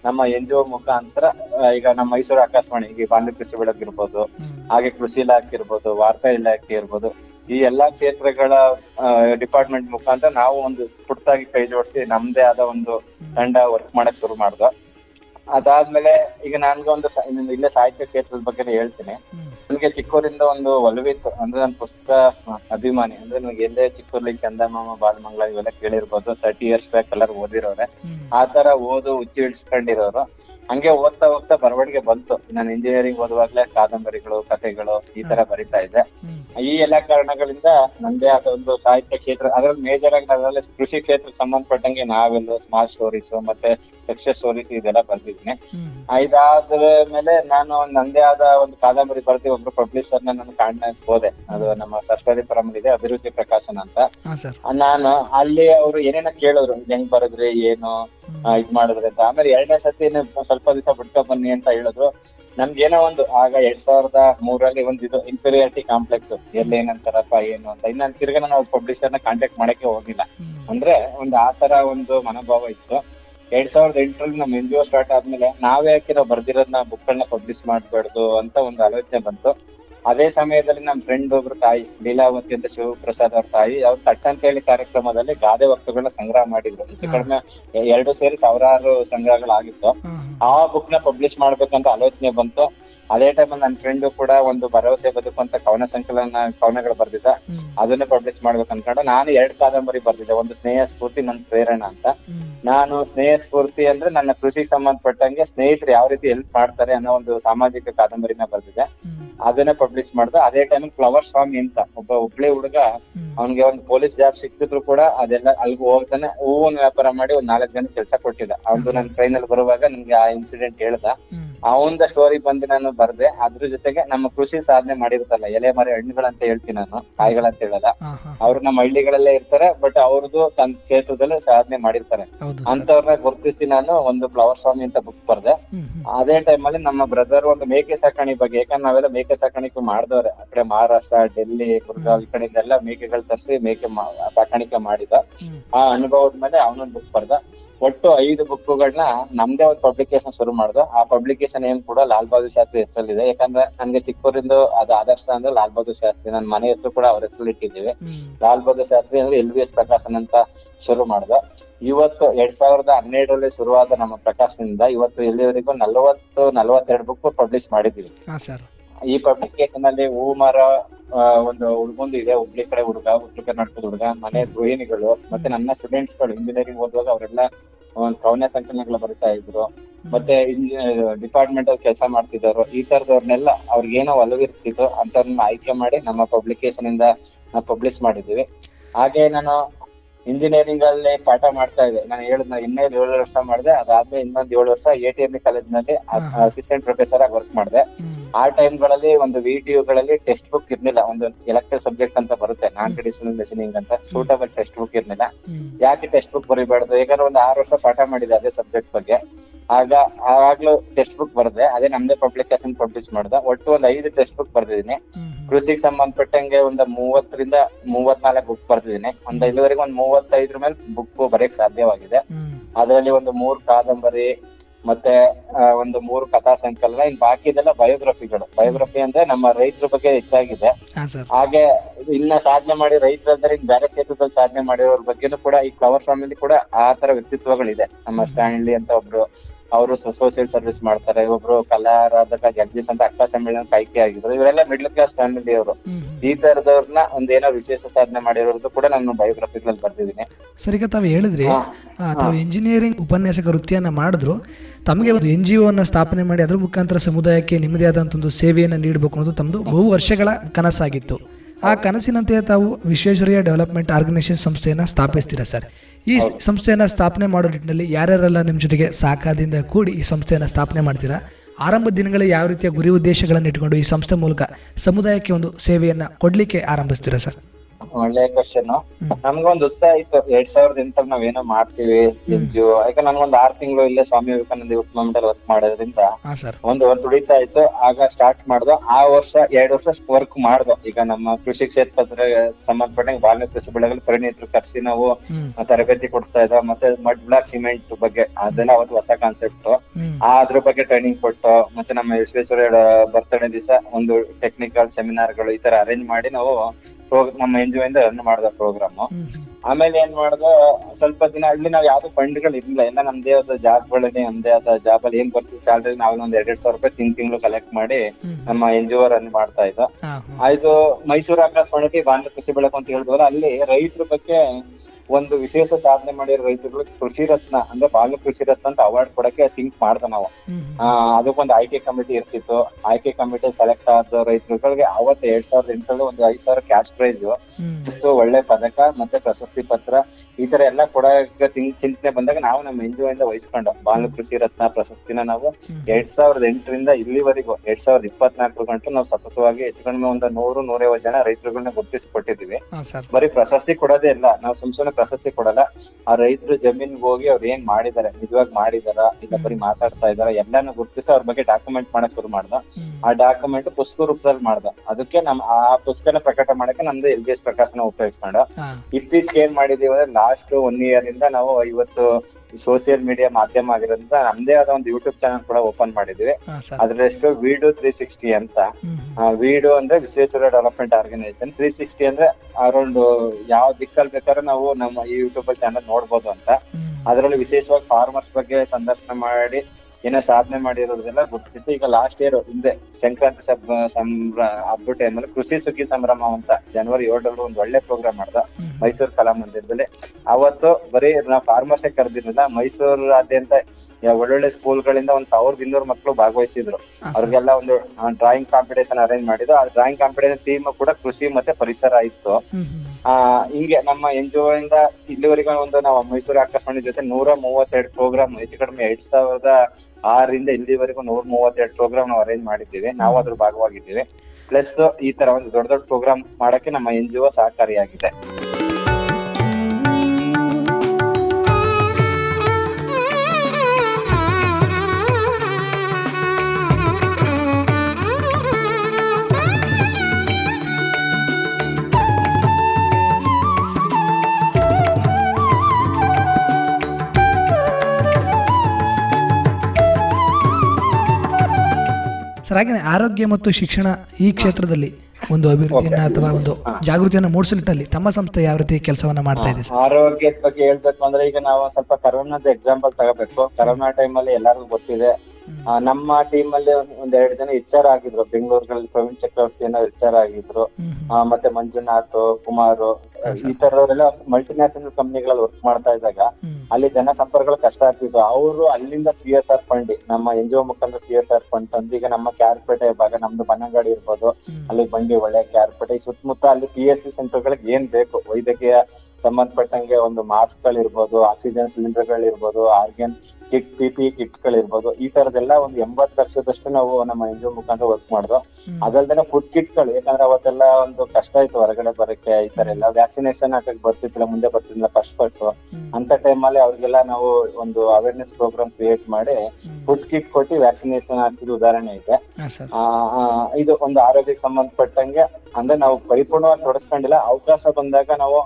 ನಮ್ಮ ಎನ್ ಜಿ ಒ ಮುಖಾಂತರ ಈಗ ನಮ್ಮ ಮೈಸೂರು ಆಕಾಶವಾಣಿ ಈಗ ಬಾಂಧವ್ಯ ಕೃಷಿ ಬೆಳಕು ಇರ್ಬೋದು ಹಾಗೆ ಕೃಷಿ ಇಲಾಖೆ ಇರ್ಬೋದು ವಾರ್ತಾ ಇಲಾಖೆ ಇರ್ಬೋದು ಈ ಎಲ್ಲಾ ಕ್ಷೇತ್ರಗಳ ಡಿಪಾರ್ಟ್ಮೆಂಟ್ ಮುಖಾಂತರ ನಾವು ಒಂದು ಪುಟ್ಟದಾಗಿ ಕೈ ಜೋಡಿಸಿ ನಮ್ದೇ ಆದ ಒಂದು ತಂಡ ವರ್ಕ್ ಮಾಡಕ್ ಶುರು ಮಾಡ್ದು. ಅದಾದ್ಮೇಲೆ ಈಗ ನನ್ಗೆ ಒಂದು ಇಲ್ಲೇ ಸಾಹಿತ್ಯ ಕ್ಷೇತ್ರದ ಬಗ್ಗೆ ಹೇಳ್ತೀನಿ. ನನ್ಗೆ ಚಿಕ್ಕೂರಿಂದ ಒಂದು ಒಲವಿತ್ತು. ಅಂದ್ರೆ ನನ್ನ ಪುಸ್ತಕ ಅಭಿಮಾನಿ. ಅಂದ್ರೆ ನನಗೆ ಎಲ್ಲೇ ಚಿಕ್ಕೂರ್ಲಿ ಚಂದಮಾಮ ಬಾಲಮಂಗಳ ಇವೆಲ್ಲ ಕೇಳಿರ್ಬೋದು. ತರ್ಟಿ ಇಯರ್ಸ್ ಬ್ಯಾಕ್ ಎಲ್ಲರೂ ಓದಿರೋರೆ. ಆತರ ಓದು ಹುಚ್ಚಿ ಹಿಡ್ಸ್ಕೊಂಡಿರೋರು. ಹಂಗೆ ಓದ್ತಾ ಹೋಗ್ತಾ ಬರವಣಿಗೆ ಬಂತು. ನಾನು ಇಂಜಿನಿಯರಿಂಗ್ ಓದುವಾಗ್ಲೇ ಕಾದಂಬರಿಗಳು, ಕಥೆಗಳು ಈ ತರ ಬರಿತಾ ಇದ್ದೆ. ಈ ಎಲ್ಲಾ ಕಾರಣಗಳಿಂದ ನಂದೇ ಆದ ಒಂದು ಸಾಹಿತ್ಯ ಕ್ಷೇತ್ರ. ಅದ್ರಲ್ಲಿ ಮೇಜರ್ ಆಗಿ ಕೃಷಿ ಕ್ಷೇತ್ರಕ್ಕೆ ಸಂಬಂಧಪಟ್ಟಂಗೆ ನಾವೆಲ್ಲ ಸ್ಮಾಲ್ ಸ್ಟೋರೀಸ್ ಮತ್ತೆ ಯಕ್ಷ ಸ್ಟೋರೀಸ್ ಇದೆಲ್ಲ ಬರ್ದಿದ್ದೀನಿ ಹ್ಮ್. ಇದಾದ ಮೇಲೆ ನಾನು ನಂದೇ ಆದ ಒಂದು ಕಾದಂಬರಿ ಬರ್ತೀವಿ ಒಬ್ರು ಪಬ್ಲಿಷರ್ ನಾನು ಕಾಣ್ಕ್ ಹೋದೆ. ಅದು ನಮ್ಮ ಸರ್ಕಾರಿ ಇದೆ ಅಭಿವೃದ್ಧಿ ಪ್ರಕಾಶನ ಅಂತ. ನಾನು ಅಲ್ಲಿ ಅವರು ಏನೇನ ಕೇಳಿದ್ರು ಹೆಂಗ್ ಬರದ್ರಿ ಏನು ಇದ್ ಮಾಡಿದ್ರೆ ಅಂತ. ಆಮೇಲೆ ಎರಡನೇ ಸತಿ ಸ್ವಲ್ಪ ದಿವಸ ಬಿಟ್ಕೊ ಬನ್ನಿ ಅಂತ ಹೇಳಿದ್ರು. ನಮ್ಗೆ ಏನೋ ಒಂದು ಆಗ ಎರಡ್ ಸಾವಿರದ ಮೂರಲ್ಲಿ ಒಂದು ಇದು ಇನ್ಫೀರಿಯಾರಿಟಿ ಕಾಂಪ್ಲೆಕ್ಸ್ ಎಲ್ಲಿ ಏನಂತಾರಪ್ಪ ಏನು ಅಂತ. ಇನ್ನ ತಿರ್ಗಾ ನಾವು ಪಬ್ಲಿಷರ್ನ ಕಾಂಟ್ಯಾಕ್ಟ್ ಮಾಡಕ್ಕೆ ಹೋಗಿಲ್ಲ. ಅಂದ್ರೆ ಒಂದು ಆತರ ತರ ಒಂದು ಮನೋಭಾವ ಇತ್ತು. ಎರಡ್ ಸಾವಿರದ ಎಂಟರಲ್ಲಿ ನಮ್ಮ ಎನ್ ಜಿ ಒ ಸ್ಟಾರ್ಟ್ ಆದ್ಮೇಲೆ ನಾವೇ ಯಾಕೆ ನಾವು ಬರ್ದಿರೋದ್ನ ಬುಕ್ ಗಳನ್ನ ಪಬ್ಲಿಷ್ ಮಾಡಬಾರ್ದು ಅಂತ ಒಂದು ಆಲೋಚನೆ ಬಂತು. ಅದೇ ಸಮಯದಲ್ಲಿ ನಮ್ಮ ಫ್ರೆಂಡ್ ಒಬ್ರು ತಾಯಿ ಲೀಲಾವತಿ ಅಂತ ಶಿವಪ್ರಸಾದ್ ಅವ್ರ ತಾಯಿ ಅವ್ರು ತಟ್ಟ ಅಂತ ಹೇಳಿ ಕಾರ್ಯಕ್ರಮದಲ್ಲಿ ಗಾದೆ ವಸ್ತುಗಳನ್ನ ಸಂಗ್ರಹ ಮಾಡಿದ್ರು. ಹೆಚ್ಚು ಕಡಿಮೆ ಎರಡು ಸೇರಿ ಸಾವಿರಾರು ಸಂಗ್ರಹಗಳಾಗಿತ್ತು ಆ ಬುಕ್ನ ಪಬ್ಲಿಷ್ ಮಾಡ್ಬೇಕಂತ ಆಲೋಚನೆ ಬಂತು. ಅದೇ ಟೈಮಲ್ಲಿ ನನ್ನ ಫ್ರೆಂಡ್ ಕೂಡ ಒಂದು ಭರವಸೆ ಬದುಕು ಅಂತ ಕವನ ಸಂಕಲನ ಕವನಗಳು ಬರ್ದಿದ್ದ. ಅದನ್ನೇ ಪಬ್ಲಿಷ್ ಮಾಡ್ಬೇಕು ಅನ್ಕೊಂಡು ನಾನು ಎರಡ್ ಕಾದಂಬರಿ ಬರ್ದಿದ್ದೆ. ಒಂದು ಸ್ನೇಹ ಸ್ಫೂರ್ತಿ ನನ್ನ ಪ್ರೇರಣ ಅಂತ. ನಾನು ಸ್ನೇಹ ಸ್ಫೂರ್ತಿ ಅಂದ್ರೆ ನನ್ನ ಕೃಷಿಗೆ ಸಂಬಂಧಪಟ್ಟಂಗೆ ಸ್ನೇಹಿತರು ಯಾವ ರೀತಿ ಹೆಲ್ಪ್ ಮಾಡ್ತಾರೆ ಅನ್ನೋ ಒಂದು ಸಾಮಾಜಿಕ ಕಾದಂಬರಿನ ಬರ್ದಿದೆ. ಅದನ್ನೇ ಪಬ್ಲಿಷ್ ಮಾಡ್ದೆ. ಅದೇ ಟೈಮ್ ಫ್ಲವರ್ ಸ್ವಾಮಿ ಅಂತ ಒಬ್ಬ ಹುಬ್ಳಿ ಹುಡುಗ ಅವನಿಗೆ ಒಂದು ಪೊಲೀಸ್ ಜಾಬ್ ಸಿಕ್ಕಿದ್ರು ಕೂಡ ಅದೆಲ್ಲ ಅಲ್ಗೂ ಹೋಗ್ತಾನೆ. ಹೂವಿನ ವ್ಯಾಪಾರ ಮಾಡಿ ಒಂದ್ ನಾಲ್ಕು ಜನ ಕೆಲಸ ಕೊಟ್ಟಿದ್ದ. ಅವ್ನು ನನ್ನ ಟ್ರೈನ್ ಅಲ್ಲಿ ಬರುವಾಗ ನನ್ಗೆ ಆ ಇನ್ಸಿಡೆಂಟ್ ಹೇಳ್ದ. ಅವಂದ ಸ್ಟೋರಿ ಬಂದು ನಾನು ಬರ್ದೆ ಅದ್ರ ಜೊತೆಗೆ ನಮ್ಮ ಕೃಷಿ ಸಾಧನೆ ಮಾಡಿರ್ತಲ್ಲ ಎಲೆ ಮರೆ ಹಣ್ಣುಗಳಂತ ಹೇಳ್ತೀನಿ ನಾನು ಕಾಯಿಗಳಂತ ಹೇಳಲ್ಲ. ಅವ್ರು ನಮ್ಮ ಹಳ್ಳಿಗಳಲ್ಲೇ ಇರ್ತಾರೆ ಬಟ್ ಅವ್ರದ್ದು ತನ್ನ ಕ್ಷೇತ್ರದಲ್ಲಿ ಸಾಧನೆ ಮಾಡಿರ್ತಾರೆ. ಅಂತವ್ರನ್ನ ಗುರುತಿಸಿ ನಾನು ಒಂದು ಫ್ಲವರ್ ಸ್ವಾಮಿ ಅಂತ ಬುಕ್ ಬರ್ದೆ. ಅದೇ ಟೈಮ್ ಅಲ್ಲಿ ಟೈಮಲ್ಲಿ ನಮ್ಮ ಬ್ರದರ್ ಒಂದು ಮೇಕೆ ಸಾಕಾಣಿ ಬಗ್ಗೆ ಯಾಕಂದ್ರೆ ನಾವೆಲ್ಲ ಮೇಕೆ ಸಾಕಾಣಿಕೆ ಮಾಡಿದವ್ರೆ. ಆ ಕಡೆ ಮಹಾರಾಷ್ಟ್ರ ಡೆಲ್ಲಿ ಗುರ್ಗಾವ್ ಈ ಕಡೆಯಿಂದೆಲ್ಲ ಮೇಕೆಗಳು ತರಿಸಿ ಮೇಕೆ ಸಾಕಾಣಿಕೆ ಮಾಡಿದ. ಆ ಅನುಭವದ ಮೇಲೆ ಅವನೊಂದು ಬುಕ್ ಬರ್ದ. ಒಟ್ಟು ಐದು ಬುಕ್ಗಳನ್ನ ನಮ್ದೇ ಒಂದು ಪಬ್ಲಿಕೇಶನ್ ಶುರು ಮಾಡ್ದ. ಆ ಪಬ್ಲಿಕೇಶನ್ ಏನ್ ಕೂಡ ಲಾಲ್ ಬಹದ್ದೂರ್ ಶಾಸ್ತ್ರಿ ಹೆಸರಲ್ಲಿದೆ ಯಾಕಂದ್ರೆ ನನ್ಗೆ ಚಿಕ್ಕವರಿಂದ ಅದು ಆದರ್ಶ ಅಂದ್ರೆ ಲಾಲ್ ಬಹದ್ದೂರ್ ಶಾಸ್ತ್ರಿ. ನನ್ನ ಮನೆ ಹೆಸರು ಕೂಡ ಅವ್ರ ಹೆಸರು ಇಟ್ಟಿದ್ದೀವಿ. ಲಾಲ್ ಬಹದ್ದೂರ್ ಶಾಸ್ತ್ರಿ ಅಂದ್ರೆ ಎಲ್ ವಿ ಎಸ್ ಪ್ರಕಾಶನ್ ಅಂತ ಶುರು ಮಾಡ್ದ. ಇವತ್ತು ಎರಡ್ ಸಾವಿರದ ಹನ್ನೆರಡರಲ್ಲಿ ಶುರುವಾದ ನಮ್ಮ ಪ್ರಕಾಶನದಿಂದ ಇವತ್ತು ಎಲ್ಲಿವರೆಗೂ ನಲವತ್ತು ನಲವತ್ತೆರಡು ಬುಕ್ ಪಬ್ಲಿಷ್ ಮಾಡಿದೀವಿ ಈ ಪಬ್ಲಿಕೇಶನ್ ಅಲ್ಲಿ ಹೂ ಒಂದು ಹುಡುಗೊಂದು ಇದೆ, ಹುಬ್ಳಿ ಕಡೆ ಹುಡುಗ, ಉತ್ತರ ಕರ್ನಾಟಕದ ಹುಡುಗ, ಮನೆ ಗೃಹಿಣಿಗಳು, ಮತ್ತೆ ನನ್ನ ಸ್ಟೂಡೆಂಟ್ಸ್ಗಳು ಇಂಜಿನಿಯರಿಂಗ್ ಓದುವಾಗ ಅವರೆಲ್ಲ ಒಂದು ಕವನ ಸಂಕಲನಗಳು ಬರ್ತಾ ಇದ್ರು. ಮತ್ತೆ ಡಿಪಾರ್ಟ್ಮೆಂಟ್ ಅಲ್ಲಿ ಕೆಲಸ ಮಾಡ್ತಿದ್ದವರು, ಈ ತರದವ್ರನ್ನೆಲ್ಲ ಅವ್ರಿಗೇನೋ ಒಲವಿರ್ತಿತ್ತು ಅಂತವ್ರನ್ನ ಆಯ್ಕೆ ಮಾಡಿ ನಮ್ಮ ಪಬ್ಲಿಕೇಶನ್ ಇಂದ ಪಬ್ಲಿಷ್ ಮಾಡಿದೀವಿ ಹಾಗೆ ನಾನು ಇಂಜಿನಿಯರಿಂಗ್ ಅಲ್ಲಿ ಪಾಠ ಮಾಡ್ತಾ ಇದ್ದೆ. ನಾನು ಹೇಳಿದ್ನ ಇನ್ನೇ ಏಳು ವರ್ಷ ಮಾಡಿದೆ. ಅದಾದ್ಮೇಲೆ ಇನ್ನೊಂದ್ ಏಳು ವರ್ಷ ಎ ಟಿ ಎಂ ಕಾಲೇಜ್ನಲ್ಲಿ ಅಸಿಸ್ಟೆಂಟ್ ಪ್ರೊಫೆಸರ್ ಆಗಿ ವರ್ಕ್ ಮಾಡಿದೆ. ಆ ಟೈಮ್ಗಳಲ್ಲಿ ಒಂದು ವಿಡಿಯೋಗಳಲ್ಲಿ ಟೆಕ್ಸ್ಟ್ ಬುಕ್ ಇರ್ಲಿಲ್ಲ. ಒಂದು ಎಲೆಕ್ಟಿವ್ ಸಬ್ಜೆಕ್ಟ್ ಅಂತ ಬರುತ್ತೆ. ನಾನ್ ಟ್ರೆಡಿಷನಲ್ ಮೆಷಿನಿಂಗ್ ಅಂತ ಸೂಟಬಲ್ ಟೆಕ್ಸ್ಟ್ ಬುಕ್ ಇರ್ಲಿಲ್ಲ. ಯಾಕೆ ಟೆಕ್ಸ್ಟ್ ಬುಕ್ ಬರಿಬಾರ್ದು? ಯಾಕಂದ್ರೆ ಒಂದು ಆರು ವರ್ಷ ಪಾಠ ಮಾಡಿದೆ ಅದೇ ಸಬ್ಜೆಕ್ಟ್ ಬಗ್ಗೆ. ಆಗ ಆವಾಗ್ಲೂ ಟೆಕ್ಸ್ಟ್ ಬುಕ್ ಬರ್ದೆ. ಅದೇ ನಮ್ದೇ ಪಬ್ಲಿಕೇಶನ್ ಪಬ್ಲಿಷ್ ಮಾಡ್ದೆ. ಒಟ್ಟು ಒಂದ್ ಐದು ಟೆಕ್ಸ್ಟ್ ಬುಕ್ ಬರ್ದಿದ್ದೀನಿ. ಕೃಷಿಗೆ ಸಂಬಂಧಪಟ್ಟಂಗೆ ಒಂದ್ ಮೂವತ್ತರಿಂದ ಮೂವತ್ನಾಲ್ಕು ಬುಕ್ ಬರ್ದಿದ್ದೀನಿ. ಒಂದ್ ಇಲ್ಲಿವರೆಗೆ ಒಂದ್ ಮೂವತ್ತೈದ್ರ ಮೇಲೆ ಬುಕ್ ಬರೆಯಕ್ ಸಾಧ್ಯವಾಗಿದೆ. ಅದರಲ್ಲಿ ಒಂದು ಮೂರು ಕಾದಂಬರಿ ಮತ್ತೆ ಒಂದು ಮೂರು ಕಥಾ ಸಂಕಲನ ಇನ್ ಬಾಕಿದೆಲ್ಲ ಬಯೋಗ್ರಫಿಗಳು ಬಯೋಗ್ರಫಿ ಅಂದ್ರೆ ನಮ್ಮ ರೈತರ ಬಗ್ಗೆ ಹೆಚ್ಚಾಗಿದೆ. ಹಾಗೆ ಇನ್ನ ಸಾಧನೆ ಮಾಡಿ ರೈತರಂದ್ರೆ ಇನ್ ಬೇರೆ ಕ್ಷೇತ್ರದಲ್ಲಿ ಸಾಧನೆ ಮಾಡಿರೋರ್ ಬಗ್ಗೆನೂ ಕೂಡ ಈ ಫ್ಲವರ್ ಫ್ಯಾಮಿಲಿ ಕೂಡ ಆ ತರ ವ್ಯಕ್ತಿತ್ವಗಳಿದೆ. ನಮ್ಮ ಸ್ಟ್ಯಾನ್ಲಿ ಅಂತ ಒಬ್ರು ಅವರು ಸೋಷಿಯಲ್ ಸರ್ವಿಸ್ ಮಾಡ್ತಾರೆ ಒಬ್ರು ಕಲಾರಾಧಕ ಜಗದೀಶ್ ಅಂತ ಅಕ್ಕ ಸಮ್ಮೇಳನ ಕೈಕಿ ಆಗಿದ್ರು. ಇವರೆಲ್ಲ ಮಿಡ್ಲ್ ಕ್ಲಾಸ್ ಫ್ಯಾಮಿಲಿ ಅವರು. ಈ ತರದವ್ರನ್ನ ಒಂದೇನೋ ವಿಶೇಷ ಸಾಧನೆ ಮಾಡಿರೋದು ಕೂಡ ನಾನು ಬಯೋಗ್ರಫಿಗಳಲ್ಲಿ ಬರ್ತಿದ್ದೀನಿ ಸರಿಗ ತಾವು ಹೇಳಿದ್ರಿ. ತಾವು ಇಂಜಿನಿಯರಿಂಗ್ ಉಪನ್ಯಾಸಕ ವೃತ್ತಿಯನ್ನ ಮಾಡಿದ್ರು. ತಮಗೆ ಒಂದು ಎನ್ ಜಿ ಅನ್ನ ಸ್ಥಾಪನೆ ಮಾಡಿ ಅದ್ರ ಮುಖಾಂತರ ಸಮುದಾಯಕ್ಕೆ ನಿಮ್ಮದೇ ಆದಂಥ ಒಂದು ಸೇವೆಯನ್ನು ನೀಡಬೇಕು ಅನ್ನೋದು ತಮ್ಮದು ಬಹು ವರ್ಷಗಳ ಕನಸಾಗಿತ್ತು. ಆ ಕನಸಿನಂತೆ ತಾವು ವಿಶ್ವೇಶ್ವರಯ್ಯ ಡೆವಲಪ್ಮೆಂಟ್ ಆರ್ಗನೈಸೇಷನ್ ಸಂಸ್ಥೆಯನ್ನು ಸ್ಥಾಪಿಸ್ತೀರಾ ಸರ್? ಈ ಸಂಸ್ಥೆಯನ್ನು ಸ್ಥಾಪನೆ ಮಾಡೋ ನಿಟ್ಟಿನಲ್ಲಿ ಯಾರ್ಯಾರೆಲ್ಲ ನಿಮ್ಮ ಜೊತೆಗೆ ಸಾಕಾದಿಂದ ಕೂಡಿ ಈ ಸಂಸ್ಥೆಯನ್ನು ಸ್ಥಾಪನೆ ಮಾಡ್ತೀರಾ? ಆರಂಭ ದಿನಗಳಲ್ಲಿ ಯಾವ ರೀತಿಯ ಗುರಿ ಉದ್ದೇಶಗಳನ್ನು ಇಟ್ಕೊಂಡು ಈ ಸಂಸ್ಥೆ ಮೂಲಕ ಸಮುದಾಯಕ್ಕೆ ಒಂದು ಸೇವೆಯನ್ನು ಕೊಡಲಿಕ್ಕೆ ಆರಂಭಿಸ್ತೀರಾ ಸರ್? ಒಳ್ಳೆ ಕ್ವಶನ್ ನಮ್ಗೊಂದ್ ಉತ್ಸಾಹ ಇತ್ತು. ಎರಡ್ ಸಾವಿರದ ಎಂಟಲ್ಲಿ ನಾವೇನೋ ಮಾಡ್ತೀವಿ ಹೆಜ್ಜು ಯಾಕೆ ನನ್ಗೊಂದ್ ಆರ್ ತಿಂಗಳು ಇಲ್ಲೇ ಸ್ವಾಮಿ ವಿವೇಕಾನಂದ ಯೂತ್ ಮೂವ್ಮೆಂಟ್ ಅಲ್ಲಿ ವರ್ಕ್ ಮಾಡೋದ್ರಿಂದ ಒಂದ್ ಒಂದು ವರ್ಷ ದುಡಿತಾ ಇತ್ತು ಆಗ ಸ್ಟಾರ್ಟ್ ಮಾಡ್ದು. ಆ ವರ್ಷ ಎರಡ್ ವರ್ಷ ವರ್ಕ್ ಮಾಡ್ದು. ಈಗ ನಮ್ಮ ಕೃಷಿ ಕ್ಷೇತ್ರದ ಸಂಬಂಧಪಟ್ಟಂಗೆ ಬಾಲ್ಯ ಕೃಷಿ ಬೆಳೆಗಳು ಪರಿಣಿತರು ಕರ್ಸಿ ನಾವು ತರಬೇತಿ ಕೊಡ್ತಾ ಇದ್ದ ಮತ್ತೆ ಮಡ್ ಬ್ಲಾಕ್ ಸಿಮೆಂಟ್ ಬಗ್ಗೆ. ಅದೆಲ್ಲ ಅವತ್ತು ಹೊಸ ಕಾನ್ಸೆಪ್ಟ್ ಆ ಅದ್ರ ಬಗ್ಗೆ ಟ್ರೈನಿಂಗ್ ಕೊಟ್ಟು ಮತ್ತೆ ನಮ್ಮ ವಿಶ್ವೇಶ್ವರ ಬರ್ತಡೇ ದಿವಸ ಒಂದು ಟೆಕ್ನಿಕಲ್ ಸೆಮಿನಾರ್ಗಳು ಈ ತರ ಅರೇಂಜ್ ಮಾಡಿ ನಾವು ನಮ್ಮ ಎನ್ ಜಿ ಇಂದ ರನ್ ಮಾಡಿದ ಪ್ರೋಗ್ರಾಮ್ ಆಮೇಲೆ ಏನ್ ಮಾಡ್ದ ಸ್ವಲ್ಪ ದಿನ ಅಲ್ಲಿ ನಾವ್ ಯಾವ್ದು ಫಂಡ್ಗಳು ಇರ್ಲಿಲ್ಲ ಎಲ್ಲ ನಮ್ದೇ ಆದ ಜಾಬ್ಗಳಲ್ಲಿ ನಮ್ದೇ ಆದ ಜಾಬ್ ಅಲ್ಲಿ ಏನ್ ಬರ್ತಿತ್ತು ಸ್ಯಾಲ್ರಿ ನಾವ್ ಒಂದ್ ಎರಡ್ ಸಾವಿರ ರೂಪಾಯಿ ತಿಂಗ್ ತಿಂಗಳು ಕಲೆಕ್ಟ್ ಮಾಡಿ ನಮ್ಮ ಎನ್ ಜಿ ರನ್ ಮಾಡ್ತಾ ಇದ್ದ. ಆಯ್ತು ಮೈಸೂರು ಆಕಾಶವಾಣಿ ಬಾಂಧ ಕೃಷಿ ಬೆಳಕು ಅಂತ ಹೇಳಿದ್ವಲ್ಲ ಅಲ್ಲಿ ರೈತರ ಬಗ್ಗೆ ಒಂದು ವಿಶೇಷ ಸಾಧನೆ ಮಾಡಿರೋ ರೈತರುಗಳು ಕೃಷಿ ರತ್ನ ಅಂದ್ರೆ ಬಾಲ ಕೃಷಿ ರತ್ನ ಅಂತ ಅವಾರ್ಡ್ ಕೊಡಕ್ಕೆ ಥಿಂಕ್ ಮಾಡ್ದ ನಾವು ಅದಕ್ಕೊಂದು ಆಯ್ಕೆ ಕಮಿಟಿ ಇರ್ತಿತ್ತು. ಆಯ್ಕೆ ಕಮಿಟಿ ಸೆಲೆಕ್ಟ್ ಆದ ರೈತರುಗಳಿಗೆ ಅವತ್ತು ಎರಡ್ ಸಾವಿರದ ಎಂಟರಲ್ಲಿ ಒಂದು ಐದ್ ಸಾವಿರ ಕ್ಯಾಶ್ ಪ್ರೈಸ್ ಒಳ್ಳೆ ಪದಕ ಮತ್ತೆ ಪ್ರಶಸ್ತಿ ಪತ್ರ ಈ ತರ ಎಲ್ಲಾ ಕೊಡಕ್ಕೆ ಚಿಂತನೆ ಬಂದಾಗ ನಾವು ನಮ್ಮ ಎನ್ ಇಂದ ವಹಿಸ್ಕೊಂಡು ಬಾಲ ಕೃಷಿ ರತ್ನ ಪ್ರಶಸ್ತಿನ ನಾವು. ಎರಡ್ ಸಾವಿರದ ಎಂಟರಿಂದ ಇಲ್ಲಿವರೆಗೂ ಎರಡ್ ಸಾವಿರದ ಇಪ್ಪತ್ನಾಲ್ಕು ಗಂಟು ನಾವು ಸತತವಾಗಿ ಹೆಚ್ಚು ಕಡಿಮೆ ಒಂದು ನೂರು ನೂರೈವತ್ತು ಜನ ರೈತರುಗಳನ್ನ ಗುರುತಿಸಿಕೊಟ್ಟಿದ್ದೀವಿ. ಬರೀ ಪ್ರಶಸ್ತಿ ಕೊಡೋದೇ ಇಲ್ಲ ನಾವು ಸುಮ್ ಸುಮ್ನೆ ಪ್ರಶಸ್ತಿ ಕೊಡಲ್ಲ. ಆ ರೈತರು ಜಮೀನ್ಗೆ ಹೋಗಿ ಅವ್ರು ಏನ್ ಮಾಡಿದಾರೆ ನಿಜವಾಗಿ ಮಾಡಿದಾರ ಇಲ್ಲ ಬರೀ ಮಾತಾಡ್ತಾ ಇದಾರ ಎಲ್ಲಾನು ಗುರುತಿಸಿ ಅವ್ರ ಬಗ್ಗೆ ಡಾಕ್ಯುಮೆಂಟ್ ಮಾಡಕ್ ಶುರು ಮಾಡ್ದ. ಆ ಡಾಕ್ಯುಮೆಂಟ್ ಪುಸ್ತಕ ರೂಪದಲ್ಲಿ ಮಾಡ್ದ. ಅದಕ್ಕೆ ನಮ್ ಆ ಪುಸ್ತಕನ ಪ್ರಕಟ ಮಾಡಕ್ಕೆ ನಮ್ದು ಎಲ್ ಜಿ ಎಸ್ ಪ್ರಕಾಶನ ಉಪಯೋಗಿಸ್ಕೊಂಡ. ಇತ್ತೀಚೆಗೆ ಏನ್ ಮಾಡಿದೀವಿ ಅಂದ್ರೆ ಲಾಸ್ಟ್ ಒನ್ ಇಯರ್ ಇಂದ ನಾವು ಇವತ್ತು ಸೋಷಿಯಲ್ ಮೀಡಿಯಾ ಮಾಧ್ಯಮ ಆಗಿರೋದ್ರಿಂದ ನಮ್ದೇ ಆದ ಒಂದು ಯೂಟ್ಯೂಬ್ ಚಾನಲ್ ಕೂಡ ಓಪನ್ ಮಾಡಿದ್ವಿ. ಹಾಂ ಹೆಸರು ಅದ್ರಷ್ಟು ವಿಡು ತ್ರೀ ಸಿಕ್ಸ್ಟಿ ಅಂತ. ವಿಡು ಅಂದ್ರೆ Vishweshwara development organisation three sixty ಅಂದ್ರೆ ಅರೌಂಡ್ ಯಾವ ದಿಕ್ಕಲ್ಲಿ ಬೇಕಾದ್ರೆ ನಾವು ನಮ್ಮ ಈ ಯೂಟ್ಯೂಬ್ ಚಾನಲ್ ನೋಡ್ಬೋದು ಅಂತ. ಅದರಲ್ಲಿ ವಿಶೇಷವಾಗಿ ಫಾರ್ಮರ್ಸ್ ಬಗ್ಗೆ ಸಂದರ್ಶನ ಮಾಡಿ ಏನೋ ಸಾಧನೆ ಮಾಡಿರೋದೆಲ್ಲ ಗುರುತಿಸಿ ಈಗ ಲಾಸ್ಟ್ ಇಯರ್ ಹಿಂದೆ ಸಂಕ್ರಾಂತಿ ಸಂಭ್ರ ಹಬ್ಬದ ಟೈಮಲ್ಲಿ ಕೃಷಿ ಸುಖಿ ಸಂಭ್ರಮ ಅಂತ ಜನವರಿ ಏಳರಲ್ಲಿ ಒಂದು ಒಳ್ಳೆ ಪ್ರೋಗ್ರಾಮ್ ಮಾಡ್ದ ಮೈಸೂರ್ ಕಲಾಮಂದಿರದಲ್ಲಿ ಅವತ್ತು ಬರೀ ನಾವು ಫಾರ್ಮರ್ಸೇ ಕರೆದಿರಲಿಲ್ಲ ಮೈಸೂರು ಆದ್ಯಂತ ಒಳ್ಳೊಳ್ಳೆ ಸ್ಕೂಲ್ಗಳಿಂದ ಒಂದ್ ಸಾವಿರದ ಇನ್ನೂರು ಮಕ್ಕಳು ಭಾಗವಹಿಸಿದ್ರು. ಅವ್ರಿಗೆಲ್ಲ ಒಂದು ಡ್ರಾಯಿಂಗ್ ಕಾಂಪಿಟೇಷನ್ ಅರೇಂಜ್ ಮಾಡಿದ್ರು ಆ ಡ್ರಾಯಿಂಗ್ ಕಾಂಪಿಟೇಷನ್ ಥೀಮ್ ಕೂಡ ಕೃಷಿ ಮತ್ತೆ ಪರಿಸರ ಇತ್ತು. ಆ, ಹಿಂಗೆ ನಮ್ಮ ಎನ್ ಜಿ ಇಂದ ಇಲ್ಲಿವರೆಗೂ ಒಂದು ನಾವು ಮೈಸೂರು ಆಕಾಶವಾಣಿ ಜೊತೆ ನೂರ ಮೂವತ್ತೆರಡು ಪ್ರೋಗ್ರಾಮ್ ಹೆಚ್ಚು ಕಡಿಮೆ ಎರಡ್ ಸಾವಿರದ ಆರರಿಂದ ಇಲ್ಲಿವರೆಗೂ ನೂರ ಮೂವತ್ತೆರಡು ಪ್ರೋಗ್ರಾಮ್ ನಾವು ಅರೇಂಜ್ ಮಾಡಿದ್ದೀವಿ. ನಾವು ಅದ್ರ ಭಾಗವಾಗಿದ್ದೀವಿ. ಪ್ಲಸ್ ಈ ತರ ಒಂದು ದೊಡ್ಡ ದೊಡ್ಡ ಪ್ರೋಗ್ರಾಮ್ ಮಾಡಕ್ಕೆ ನಮ್ಮ ಎನ್ ಜಿ ಸಹಕಾರಿಯಾಗಿದೆ. ಹಾಗೆ ಆರೋಗ್ಯ ಮತ್ತು ಶಿಕ್ಷಣ ಈ ಕ್ಷೇತ್ರದಲ್ಲಿ ಒಂದು ಅಭಿವೃದ್ಧಿಯನ್ನ ಅಥವಾ ಒಂದು ಜಾಗೃತಿಯನ್ನು ಮೂಡಿಸಲಿಟ್ಟಲ್ಲಿ ತಮ್ಮ ಸಂಸ್ಥೆ ಯಾವ ರೀತಿ ಕೆಲಸವನ್ನ ಮಾಡ್ತಾ ಇದೆ ಸರ್ ಆರೋಗ್ಯದ ಬಗ್ಗೆ ಹೇಳ್ಬೇಕು ಅಂದ್ರೆ ಈಗ ನಾವು ಒಂದ್ ಸ್ವಲ್ಪ ಕರೋನಾದ ಎಕ್ಸಾಂಪಲ್ ತಗೋಬೇಕು. ಕರೋನಾ ಟೈಮ್ ಅಲ್ಲಿ ಎಲ್ಲರಿಗೂ ಗೊತ್ತಿದೆ. ನಮ್ಮ ಟೀಮ್ ಅಲ್ಲಿ ಒಂದ್- ಎರಡ್ ಜನ ಎಚ್ ಆರ್ ಆಗಿದ್ರು. ಬೆಂಗಳೂರಲ್ಲಿ ಪ್ರವೀಣ್ ಚಕ್ರವರ್ತಿ ಅನ್ನೋ ಎಚ್ ಆರ್ ಆಗಿದ್ರು. ಮತ್ತೆ ಮಂಜುನಾಥ್ ಕುಮಾರ್ ಈ ತರದವರೆಲ್ಲ ಮಲ್ಟಿನ್ಯಾಷನಲ್ ಕಂಪ್ನಿಗಳಲ್ಲಿ ವರ್ಕ್ ಮಾಡ್ತಾ ಇದ್ದಾಗ ಅಲ್ಲಿ ಜನ ಸಂಪರ್ಕಗಳು ಕಷ್ಟ ಆಗ್ತಿದ್ರು ಅವರು ಅಲ್ಲಿಂದ ಸಿ ಎಸ್ ಆರ್ ಫಂಡ್ ನಮ್ಮ ಎನ್ ಜಿ ಒ ಮುಖಾಂತರ ಸಿ ಎಸ್ ಆರ್ ಫಂಡ್ ತಂದು ಈಗ ನಮ್ಮ ಕ್ಯಾರ್ಪೇಟೆ ಭಾಗ ನಮ್ದು ಬನ್ನಂಗಾಡಿ ಇರ್ಬೋದು. ಅಲ್ಲಿ ಬಂಡಿ ಒಳ್ಳೆ ಕ್ಯಾರ್ಪೇಟೆ ಈ ಸುತ್ತಮುತ್ತ ಅಲ್ಲಿ ಪಿ ಎಸ್ ಸಿ ಸೆಂಟರ್ ಗಳಿಗೆ ಏನ್ ಬೇಕು? ವೈದ್ಯಕೀಯ ಸಂಬಂಧಪಟ್ಟಂಗೆ ಒಂದು ಮಾಸ್ಕ್ ಗಳಿರ್ಬೋದು ಆಕ್ಸಿಜನ್ ಸಿಲಿಂಡರ್ ಗಳಿರ್ಬೋದು organ kit P P kit ಗಳಿರ್ಬೋದು ಈ ತರದೆಲ್ಲ ಒಂದು ಎಂಬತ್ ಲಕ್ಷದಷ್ಟು ನಾವು ನಮ್ಮ ಎನ್ ಜಿ ಒ ಮುಖಾಂತರ ವರ್ಕ್ ಮಾಡ್ದೋ ಹ್ಮ್. ಅದಲ್ದೇನೆ ಫುಡ್ ಕಿಟ್ಗಳು ಯಾಕಂದ್ರೆ ಅವತ್ತೆಲ್ಲ ಒಂದು ಕಷ್ಟ ಆಯ್ತು ಹೊರಗಡೆ ಬರಕ್ಕೆ ಈ ತರ ಎಲ್ಲ. ವ್ಯಾಕ್ಸಿನೇಷನ್ ಹಾಕಕ್ ಬರ್ತಿತ್ತಿಲ್ಲ ಮುಂದೆ ಬರ್ತಿದ್ದಿಲ್ಲ ಫಸ್ಟ್ ಪಟ್ಟು ಅಂತ ಟೈಮ್ ಅಲ್ಲಿ ಅವ್ರಿಗೆಲ್ಲ ನಾವು ಒಂದು ಅವೇರ್ನೆಸ್ ಪ್ರೋಗ್ರಾಮ್ ಕ್ರಿಯೇಟ್ ಮಾಡಿ. ಫುಡ್ ಕಿಟ್ ಕೊಟ್ಟು ವ್ಯಾಕ್ಸಿನೇಷನ್ ಹಾಕ್ಸಿದ ಉದಾಹರಣೆ ಇದೆ. ಇದು ಒಂದು ಆರೋಗ್ಯಕ್ಕೆ ಸಂಬಂಧಪಟ್ಟಂಗೆ ಅಂದ್ರೆ ನಾವು ಪರಿಪೂರ್ಣವಾಗಿ ತೊಡಸ್ಕೊಂಡಿಲ್ಲ ಅವಕಾಶ ಬಂದಾಗ ನಾವು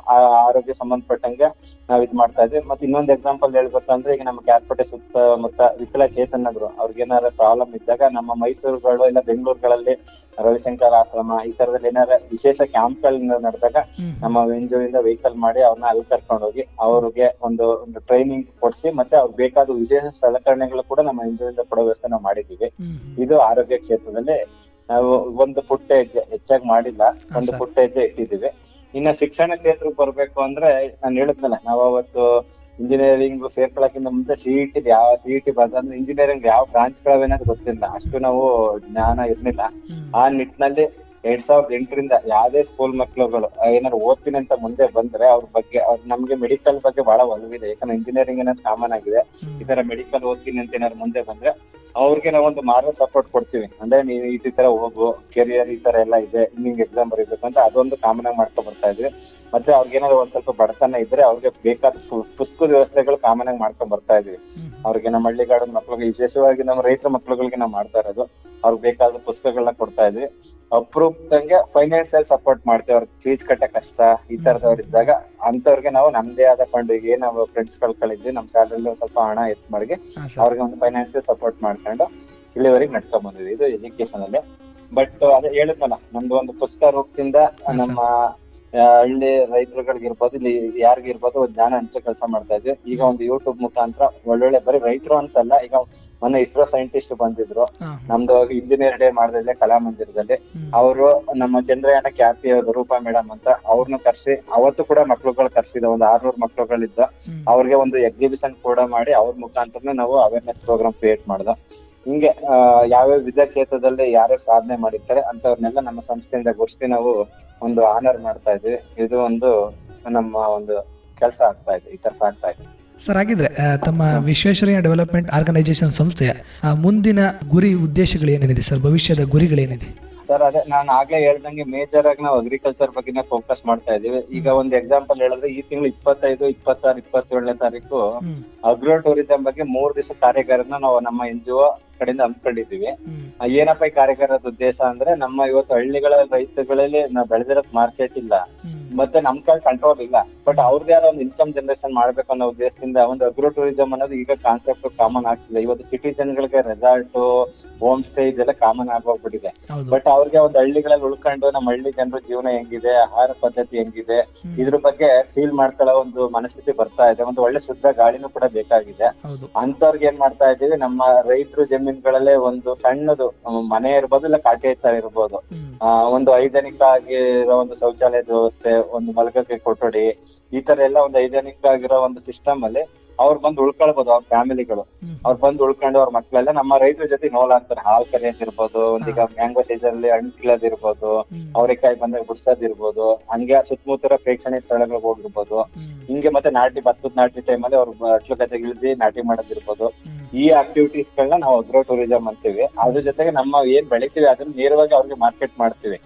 ಆರೋಗ್ಯ ಸಂಬಂಧಪಟ್ಟಂಗೆ ನಾವ್ ಇದ್ ಮಾಡ್ತಾ ಇದ್ವಿ. ಮತ್ತೆ ಇನ್ನೊಂದು ಎಕ್ಸಾಂಪಲ್ ಹೇಳ್ಬೇಕಂದ್ರೆ ಈಗ ನಮ್ಮ ಕ್ಯಾರ್ಪೇಟೆ ಸುತ್ತಮುತ್ತ ವಿಕಲ ಚೇತನರು ಅವ್ರಿಗೆ ಏನಾರ ಪ್ರಾಬ್ಲಮ್ ಇದ್ದಾಗ ನಮ್ಮ ಮೈಸೂರುಗಳು ಇಲ್ಲ ಬೆಂಗಳೂರುಗಳಲ್ಲಿ ರವಿಶಂಕರ್ ಆಶ್ರಮ ಈ ತರದಲ್ಲಿ ಏನಾರ ವಿಶೇಷ ಕ್ಯಾಂಪ್ ಗಳನ್ನ ನಡೆದಾಗ. ನಮ್ಮ ಇಂದ ವೆಹಿಕಲ್ ಮಾಡಿ ಅವ್ರನ್ನ ಅಲ್ಲಿ ಕರ್ಕೊಂಡು ಹೋಗಿ ಅವ್ರಿಗೆ ಒಂದು ಒಂದು ಟ್ರೈನಿಂಗ್ ಕೊಡ್ಸಿ ಮತ್ತೆ ಅವ್ರಿಗೆ ಬೇಕಾದ ವಿಶೇಷ ಸಲಕರಣೆಗಳು ಕೂಡ ನಮ್ಮ ಇಂದ ಕೊಡೋ ವ್ಯವಸ್ಥೆ ನಾವು ಮಾಡಿದೀವಿ ಇದು ಆರೋಗ್ಯ ಕ್ಷೇತ್ರದಲ್ಲಿ ನಾವು ಒಂದು ಪುಟ್ಟ ಹೆಜ್ಜೆ ಹೆಚ್ಚಾಗಿ ಮಾಡಿಲ್ಲ ಒಂದು. ಪುಟ್ಟ ಹೆಜ್ಜೆ ಇಟ್ಟಿದ್ದೀವಿ ಇನ್ನ ಶಿಕ್ಷಣ ಕ್ಷೇತ್ರಕ್ಕೆ ಬರ್ಬೇಕು ಅಂದ್ರೆ ನಾನು ಹೇಳಿದ್ನಲ್ಲ ನಾವು ಅವತ್ತು ಇಂಜಿನಿಯರಿಂಗ್ ಸೇರ್ಕೊಳಕ್ಕಿಂತ ಮುಂದೆ ಸಿಇಟಿ ಯಾವ ಸಿಇಟಿ ಬಂದ್ರೆ ಇಂಜಿನಿಯರಿಂಗ್ ಯಾವ ಬ್ರಾಂಚ್ ಗಳವೇನೋದು ಗೊತ್ತಿಲ್ಲ. ಅಷ್ಟು ನಾವು ಜ್ಞಾನ ಇರ್ಲಿಲ್ಲ. ಆ ನಿಟ್ಟಿನಲ್ಲಿ ಎರಡ್ ಸಾವಿರದ ಎಂಟರಿಂದ ಯಾವ್ದೇ ಸ್ಕೂಲ್ ಮಕ್ಳುಗಳು ಏನಾದ್ರು ಓದ್ತೀನಿ ಅಂತ ಮುಂದೆ ಬಂದ್ರೆ ಅವ್ರ ಬಗ್ಗೆ ಅವ್ರ್ ನಮ್ಗೆ ಮೆಡಿಕಲ್ ಬಗ್ಗೆ ಬಹಳ ಒಲವಿದೆ. ಯಾಕಂದ್ರೆ ಇಂಜಿನಿಯರಿಂಗ್ ಏನಾದ್ರು ಕಾಮನ್ ಆಗಿದೆ. ಈ ತರ ಮೆಡಿಕಲ್ ಓದ್ತೀನಿ ಅಂತ ಏನಾದ್ರು ಮುಂದೆ ಬಂದ್ರೆ ಅವ್ರಿಗೆ ನಾವು ಒಂದು ಮಾರಲ್ ಸಪೋರ್ಟ್ ಕೊಡ್ತೀವಿ. ಅಂದ್ರೆ ನೀವು ಈ ತರ ಹೋಗು ಕೆರಿಯರ್ ಈ ತರ ಎಲ್ಲ ಇದೆ ನಿಮ್ಗೆ ಎಕ್ಸಾಮ್ ಬರೀಬೇಕು ಅಂತ ಅದೊಂದು ಕಾಮನ್ ಆಗಿ ಮಾಡ್ಕೊ ಬರ್ತಾ ಇದ್ವಿ. ಮತ್ತೆ ಅವ್ರಿಗೆ ಏನಾದ್ರು ಒಂದ್ ಸ್ವಲ್ಪ ಬಡತನ ಇದ್ರೆ ಅವ್ರಿಗೆ ಬೇಕಾದ ಪುಸ್ತಕದ ವ್ಯವಸ್ಥೆಗಳು ಕಾಮನ್ ಆಗಿ ಮಾಡ್ಕೊಂಡ್ ಬರ್ತಾ ಇದ್ವಿ. ಅವ್ರಿಗೆ ನಮ್ಮ ಹಳ್ಳಿಗಾಡ ಮಕ್ಳಿಗೆ ವಿಶೇಷವಾಗಿ ನಮ್ಮ ರೈತರ ಮಕ್ಳುಗಳಿಗೆ ನಾವು ಮಾಡ್ತಾ ಇರೋದು. ಅವ್ರಿಗೆ ಬೇಕಾದ ಪುಸ್ತಕಗಳನ್ನ ಕೊಡ್ತಾ ಇದ್ವಿ. ಅಪ್ರೂಪ್ದಂಗೆ ಫೈನಾನ್ಸಿಯಲ್ ಸಪೋರ್ಟ್ ಮಾಡ್ತೇವೆ. ಅವ್ರಿಗೆ ಫೀಸ್ ಕಟ್ಟ ಕಷ್ಟ ಈ ತರದವ್ರು ಇದ್ದಾಗ ಅಂತವ್ರಿಗೆ ನಾವು ನಮ್ದೇ ಆದ ಫಂಡ್ ಈಗ ನಾವು ಫ್ರೆಂಡ್ಸ್ ಕಳ್ಕೊಂಡಿದ್ವಿ ನಮ್ ಸ್ಯಾಲರಿ ಒಂದ್ ಸ್ವಲ್ಪ ಹಣ ಎತ್ ಮಾಡಿ ಅವ್ರಿಗೆ ಒಂದು ಫೈನಾನ್ಸಿಯಲ್ ಸಪೋರ್ಟ್ ಮಾಡ್ಕೊಂಡು ಇಲ್ಲಿವರೆಗೆ ನಡ್ಕೊಂಡ್ ಬಂದಿದ್ವಿ. ಇದು ಎಜುಕೇಶನ್ ಅಲ್ಲಿ. ಬಟ್ ಅದೇ ಹೇಳಿದ್ನಲ್ಲ ನಮ್ದು ಒಂದು ಪುಸ್ತಕ ರೂಪದಿಂದ ನಮ್ಮ ಹಳ್ಳಿ ರೈತರುಗಳಿಗಿರ್ಬೋದು ಇಲ್ಲಿ ಯಾರಿಗಿರ್ಬೋದು ಒಂದು ಜ್ಞಾನ ಹಂಚೋ ಕೆಲಸ ಮಾಡ್ತಾ ಇದ್ವಿ. ಈಗ ಒಂದು ಯೂಟ್ಯೂಬ್ ಮುಖಾಂತರ ಒಳ್ಳೊಳ್ಳೆ ಬರೀ ರೈತರು ಅಂತಲ್ಲ ಈಗ ಮೊನ್ನೆ ಇಸ್ರೋ ಸೈಂಟಿಸ್ಟ್ ಬಂದಿದ್ರು. ನಮ್ದು ಇಂಜಿನಿಯರ್ ಡೇ ಮಾಡಿದ್ರೆ ಕಲಾಮಂದಿರದಲ್ಲಿ ಮಂದಿರದಲ್ಲಿ. ಅವರು ನಮ್ಮ ಚಂದ್ರಯಾನ ಖ್ಯಾತಿ ರೂಪಾ ಮೇಡಮ್ ಅಂತ ಅವ್ರನ್ನ ಕರ್ಸಿ ಅವತ್ತು ಕೂಡ ಮಕ್ಳುಗಳು ಕರ್ಸಿದ ಒಂದು ಆರ್ನೂರ್ ಮಕ್ಳುಗಳಿದ್ದ. ಅವ್ರಿಗೆ ಒಂದು ಎಕ್ಸಿಬಿಷನ್ ಕೂಡ ಮಾಡಿ ಅವ್ರ ಮುಖಾಂತರ ನಾವು ಅವೇರ್ನೆಸ್ ಪ್ರೋಗ್ರಾಮ್ ಕ್ರಿಯೇಟ್ ಮಾಡ್ದ. ಹಿಂಗೆ ಯಾವ್ಯಾವ ವಿದ್ಯಾ ಕ್ಷೇತ್ರದಲ್ಲಿ ಯಾರ್ಯಾರು ಸಾಧನೆ ಮಾಡಿರ್ತಾರೆ ಅಂತವ್ರನ್ನೆಲ್ಲ ನಮ್ಮ ಸಂಸ್ಥೆಯಿಂದ ಗುರುಸಿ ನಾವು ಒಂದು ಆನರ್ ಮಾಡ್ತಾ ಇದ್ವಿ. ಇದು ಒಂದು ನಮ್ಮ ಒಂದು ಕೆಲಸ ಆಗ್ತಾ ಇದೆ, ಈ ತರ ಆಗ್ತಾ ಇದೆ. ಸರ್, ಹಾಗಿದ್ರೆ ತಮ್ಮ ವಿಶ್ವೇಶ್ವರಯ್ಯ ಡೆವಲಪ್ಮೆಂಟ್ ಆರ್ಗನೈಸೇಷನ್ ಸಂಸ್ಥೆಯ ಮುಂದಿನ ಗುರಿ ಉದ್ದೇಶಗಳು ಏನೇನಿದೆ ಸರ್, ಭವಿಷ್ಯದ ಗುರಿಗಳೇನಿದೆ? ಸರ್ ಅದೇ ನಾನು ಆಗ್ಲೇ ಹೇಳ್ದಂಗೆ ಮೇಜರ್ ಆಗಿ ನಾವು ಅಗ್ರಿಕಲ್ಚರ್ ಬಗ್ಗೆನೇ ಫೋಕಸ್ ಮಾಡ್ತಾ ಇದೀವಿ ಈಗ ಒಂದು ಎಕ್ಸಾಂಪಲ್ ಹೇಳಿದ್ರೆ ಈ ತಿಂಗಳು ಇಪ್ಪತ್ತೈದು ಇಪ್ಪತ್ತಾರು ಇಪ್ಪತ್ತೇಳನೇ ತಾರೀಕು. ಅಗ್ರೋ ಟೂರಿಸಂ ಬಗ್ಗೆ ಮೂರ್ ದಿವಸ ಕಾರ್ಯಾಗಾರನ ನಾವು ನಮ್ಮ ಎನ್ ಜಿ ಒ ಕಡೆಯಿಂದ ಹಮ್ಮಿಕೊಂಡಿದೀವಿ ಏನಪ್ಪ ಈ ಕಾರ್ಯಾಗಾರದ ಉದ್ದೇಶ ಅಂದ್ರೆ ನಮ್ಮ ಇವತ್ತು ಹಳ್ಳಿಗಳ ರೈತಗಳಲ್ಲಿ ನಾವು ಬೆಳೆದಿರೋದ್ ಮಾರ್ಕೆಟ್ ಇಲ್ಲ. ಮತ್ತೆ ನಮ್ ಕೈ ಕಂಟ್ರೋಲ್ ಇಲ್ಲ. ಬಟ್ ಅವ್ರದೇ ಆದ ಒಂದು ಇನ್ಕಮ್ ಜನರೇಷನ್ ಮಾಡ್ಬೇಕು ಅನ್ನೋ ಉದ್ದೇಶದಿಂದ ಒಂದು ಅಗ್ರೋ ಟೂರಿಸಂ ಅನ್ನೋದು ಈಗ ಕಾನ್ಸೆಪ್ಟ್ ಕಾಮನ್ ಆಗ್ತಿದೆ. ಇವತ್ತು ಸಿಟಿ ಜನಗಳಿಗೆ ರೆಸಾರ್ಟ್ ಹೋಮ್ ಸ್ಟೇ ಇದೆಲ್ಲ ಕಾಮನ್ ಆಗೋಗ್ಬಿಟ್ಟಿದೆ ಬಟ್ ಅವ್ರಿಗೆ ಒಂದು ಹಳ್ಳಿಗಳಲ್ಲಿ ಉಳ್ಕೊಂಡು ನಮ್ಮ ಹಳ್ಳಿ ಜನರ ಜೀವನ ಹೆಂಗಿದೆ ಆಹಾರ ಪದ್ಧತಿ ಹೆಂಗಿದೆ. ಇದ್ರ ಬಗ್ಗೆ ಫೀಲ್ ಮಾಡ್ಕೊಳ್ಳೋ ಒಂದು ಮನಸ್ಥಿತಿ ಬರ್ತಾ ಇದೆ. ಒಂದು ಒಳ್ಳೆ ಶುದ್ಧ ಗಾಳಿನೂ ಕೂಡ ಬೇಕಾಗಿದೆ. ಅಂತವ್ರಿಗೆ ಏನ್ ಮಾಡ್ತಾ ಇದೀವಿ ನಮ್ಮ ರೈತರು ಜಮೀನುಗಳಲ್ಲೇ ಒಂದು ಸಣ್ಣದು ಮನೆ ಇರ್ಬೋದು ಇಲ್ಲ ಕಾಟೆ ತರ ಇರ್ಬೋದು. ಆ ಒಂದು ಹೈಜೆನಿಕ್ ಆಗಿರೋ ಒಂದು ಶೌಚಾಲಯದ ವ್ಯವಸ್ಥೆ ಒಂದು ಮಲಗಕ್ಕೆ ಕೊಠಡಿ ಈ ತರ ಎಲ್ಲ ಒಂದು ಹೈಜೆನಿಕ್ ಆಗಿರೋ ಒಂದು ಸಿಸ್ಟಮ್ ಅಲ್ಲಿ ಅವ್ರು ಬಂದು ಉಳ್ಕೊಳ್ಬೋದು ಅವ್ರ ಫ್ಯಾಮಿಲಿಗಳು. ಅವ್ರು ಬಂದು ಉಳ್ಕೊಂಡು ಅವ್ರ ಮಕ್ಳೆಲ್ಲ ನಮ್ಮ ರೈತರ ಜೊತೆ ನೋಲ್ ಆಗ್ತಾರೆ ಹಾಲ್ ಕರಿಯೋದಿರ್ಬೋದು ಒಂದೀಗ ಮ್ಯಾಂಗೋ ಸೀಸನ್ ಅಲ್ಲಿ ಹಣ್ಣು ಕೀಳೋದಿರ್ಬೋದು ಹ್ಮ್. ಅವ್ರೆಕಾಯಿ ಬಂದಾಗ ಬಿಡ್ಸೋದಿರ್ಬೋದು ಹಂಗೆ ಸುತ್ತಮುತ್ತ ಪ್ರೇಕ್ಷಣೀಯ ಸ್ಥಳಗಳಿಗೆ ಹೋಗಿರ್ಬೋದು. ಹಿಂಗೆ ಮತ್ತೆ ನಾಟಿ ಭತ್ತದ ನಾಟಿ ಟೈಮಲ್ಲಿ ಅವ್ರು ಅಟ್ಲು ಗದ್ದೆಗೆ ಇಳಿದು ನಾಟಿ ಮಾಡೋದಿರ್ಬೋದು. ಈ ಆಕ್ಟಿವಿಟೀಸ್ ಗಳನ್ನ ನಾವು ಅಗ್ರೋ ಟೂರಿಸಂ ಅಂತೀವಿ. ಅದ್ರ ಜೊತೆಗೆ ನಮ್ಮ ಏನ್ ಬೆಳಿತೀವಿ ಅದನ್ನ ನೇರವಾಗಿ ಅವ್ರಿಗೆ ಮಾರ್ಕೆಟ್ ಮಾಡ್ತೀವಿ.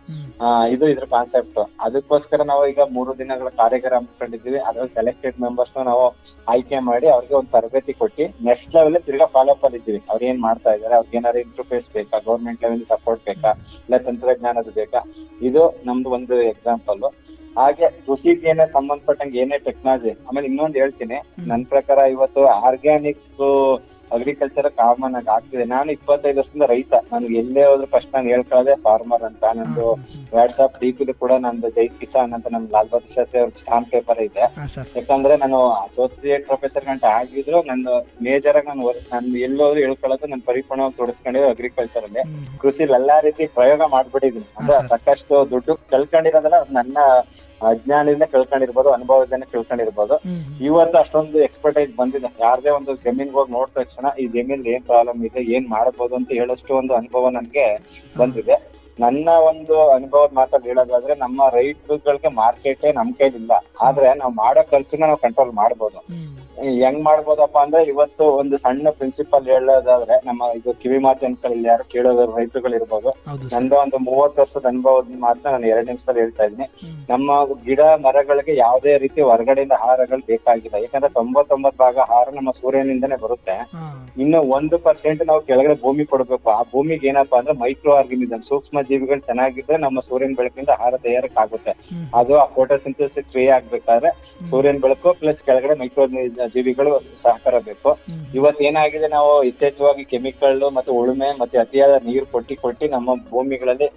ಇದು ಇದ್ರ ಕಾನ್ಸೆಪ್ಟ್ ಅದಕ್ಕೋಸ್ಕರ ನಾವು ಈಗ ಮೂರು ದಿನಗಳ ಕಾರ್ಯಕ್ರಮ ಹಮ್ಮಿಕೊಂಡಿದ್ದೀವಿ ಅದ್ರಲ್ಲಿ ಸೆಲೆಕ್ಟೆಡ್ ಮೆಂಬರ್ಸ್ ನಾವು ಆಯ್ಕೆ ಮಾಡಿ ಅವ್ರಿಗೆ ಒಂದು ತರಬೇತಿ ಕೊಟ್ಟು ನೆಕ್ಸ್ಟ್ ಲೆವೆಲ್ ತಿರ್ಗಾ ಫಾಲೋ ಅಪ್ ಅಲ್ಲಿ ಇದ್ದೀವಿ. ಅವ್ರು ಏನ್ ಮಾಡ್ತಾ ಇದಾರೆ ಅವ್ರಿಗೆ ಏನಾದ್ರು ಇಂಟರ್ಫೇಸ್ ಬೇಕಾ ಗೌರ್ಮೆಂಟ್ ಲೆವೆಲ್ ಸಪೋರ್ಟ್ ಬೇಕಾ, ಇಲ್ಲ ತಂತ್ರಜ್ಞಾನದ ಬೇಕಾ? ಇದು ನಮ್ದು ಒಂದು ಎಕ್ಸಾಂಪಲ್ ಹಾಗೆ ಕೃಷಿಗೆ ಏನೇ ಸಂಬಂಧಪಟ್ಟಂಗೆ ಏನೇ ಟೆಕ್ನಾಲಜಿ ಆಮೇಲೆ ಇನ್ನೊಂದು ಹೇಳ್ತೀನಿ. ನನ್ ಪ್ರಕಾರ ಇವತ್ತು ಆರ್ಗ್ಯಾನಿಕ್ ಅಗ್ರಿಕಲ್ಚರ್ ಕಾಮನ್ ಆಗಿ ಆಗ್ತಿದೆ. ನಾನು ಇಪ್ಪತ್ತೈದು ವರ್ಷದಿಂದ ರೈತ. ನಾನು ಎಲ್ಲೇ ಹೋದ್ರು ಫಸ್ಟ್ ನಾನು ಹೇಳ್ಕೊಳ್ಳೋದೆ ಫಾರ್ಮರ್ ಅಂತ. ನಂದು ವಾಟ್ಸ್ಆಪ್ ಡಿಪಿಲಿ ಕೂಡ ನಂದು ಜೈ ಕಿಸಾನ್ ಅಂತ ನಮ್ ಲಾಲ್ ಬಹದ್ದೂರ್ ಶಾಸ್ತ್ರಿ ಅವ್ರ ಸ್ಟಾಂಪ್ ಪೇಪರ್ ಇದೆ. ಯಾಕಂದ್ರೆ ನಾನು ಅಸೋಸಿಯೇಟ್ ಪ್ರೊಫೆಸರ್ ಗಂಟ ಆಗಿದ್ರು ನನ್ನ ಮೇಜರ್ ಆಗಿ ನಾನು ನಾನು ಎಲ್ಲೋದ್ರು ಹೇಳ್ಕೊಳ್ಳೋದು ನಾನು ಪರಿಪೂರ್ಣವಾಗಿ ತೊಡಸ್ಕೊಂಡಿದ್ದು ಅಗ್ರಿಕಲ್ಚರ್ ಅಲ್ಲಿ. ಕೃಷಿಲಿ ಎಲ್ಲಾ ರೀತಿ ಪ್ರಯೋಗ ಮಾಡ್ಬಿಟ್ಟಿದೀನಿ. ಅಂದ್ರೆ. ಸಾಕಷ್ಟು ದುಡ್ಡು ಕಲ್ಕೊಂಡಿರೋದಲ್ಲ ನನ್ನ ಅಜ್ಞಾನದಿಂದ ಕಳ್ಕೊಂಡಿರ್ಬೋದು ಅನುಭವದಿಂದ ಕಳ್ಕೊಂಡಿರ್ಬೋದು ಹ್ಮ್. ಇವತ್ತು ಅಷ್ಟೊಂದು ಎಕ್ಸ್ಪರ್ಟೈಸ್ ಬಂದಿದೆ. ಯಾರದೇ ಒಂದು ಜಮೀನ್ ಹೋಗಿ ನೋಡಿದ ತಕ್ಷಣ ಈ ಜಮೀನ್ ಏನ್ ಪ್ರಾಬ್ಲಮ್ ಇದೆ ಏನ್ ಮಾಡಬಹುದು ಅಂತ ಹೇಳೋಷ್ಟು ಒಂದು ಅನುಭವ ನನ್ಗೆ ಬಂದಿದೆ. ನನ್ನ ಒಂದು ಅನುಭವದ ಮಾತಲ್ಲಿ ಹೇಳೋದಾದ್ರೆ ನಮ್ಮ ರೈತರುಗಳಿಗೆ ಮಾರ್ಕೆಟೇ ನಮ್ ಕೈಲಿಲ್ಲ. ಆದ್ರೆ ನಾವು ಮಾಡೋ ಖರ್ಚನ್ನ ನಾವು ಕಂಟ್ರೋಲ್ ಮಾಡ್ಬೋದು. ಹೆಂಗ್ ಮಾಡ್ಬೋದಪ್ಪ ಅಂದ್ರೆ ಇವತ್ತು ಒಂದು ಸಣ್ಣ ಪ್ರಿನ್ಸಿಪಲ್ ಹೇಳೋದಾದ್ರೆ ನಮ್ಮ ಇದು ಕಿವಿ ಮಾತು ಅನ್ಕೊಳ್ಳಿ ಯಾರು ಕೇಳೋದು ರೈತರುಗಳು ಇರ್ಬೋದು. ನಂದು ಒಂದು ಮೂವತ್ತು ವರ್ಷದ ಅನುಭವದ ಮಾತ್ರ ನಾನು ಎರಡ್ ನಿಮಿಷದಲ್ಲಿ ಹೇಳ್ತಾ ಇದ್ದೀನಿ. ನಮ್ಮ ಗಿಡ ಮರಗಳಿಗೆ ಯಾವುದೇ ರೀತಿ ಹೊರಗಡೆಯಿಂದ ಆಹಾರಗಳು ಬೇಕಾಗಿಲ್ಲ. ಯಾಕಂದ್ರೆ ತೊಂಬತ್ತೊಂಬತ್ ಭಾಗ ಆಹಾರ ನಮ್ಮ ಸೂರ್ಯನಿಂದನೇ ಬರುತ್ತೆ. ಇನ್ನು ಒಂದು ಪರ್ಸೆಂಟ್ ನಾವು ಕೆಳಗಡೆ ಭೂಮಿ ಕೊಡ್ಬೇಕು. ಆ ಭೂಮಿಗೆ ಏನಪ್ಪಾ ಅಂದ್ರೆ ಮೈಕ್ರೋ ಆರ್ಗನಿಸಮ್ ಸೂಕ್ಷ್ಮ ಜೀವಿಗಳು ಚೆನ್ನಾಗಿದ್ರೆ ನಮ್ಮ ಸೂರ್ಯನ ಬೆಳಕಿಂದ ಆಹಾರ ತಯಾರಕ್ಕಾಗುತ್ತೆ. ಅದು ಆ ಫೋಟೋಸಿಂಥಸಿಸ್ ಕ್ರಿಯೆ ಆಗ್ಬೇಕಾದ್ರೆ ಸೂರ್ಯನ ಬೆಳಕು ಪ್ಲಸ್ ಕೆಳಗಡೆ ಮೈಕ್ರೋ ಜೀವಿಗಳು ಸಹಕಾರ ಬೇಕು. ಇವತ್ತು ಇವತ್ ಏನಾಗಿದೆ ನಾವು ಯಥೇಚ್ಛವಾಗಿ ಕೆಮಿಕಲ್ ಮತ್ತೆ ಉಳುಮೆ ಮತ್ತೆ ಅತಿಯಾದ ನೀರು ಕೊಟ್ಟಿ ಕೊಟ್ಟಿ ನಮ್ಮ ಭೂಮಿಗಳಲ್ಲಿ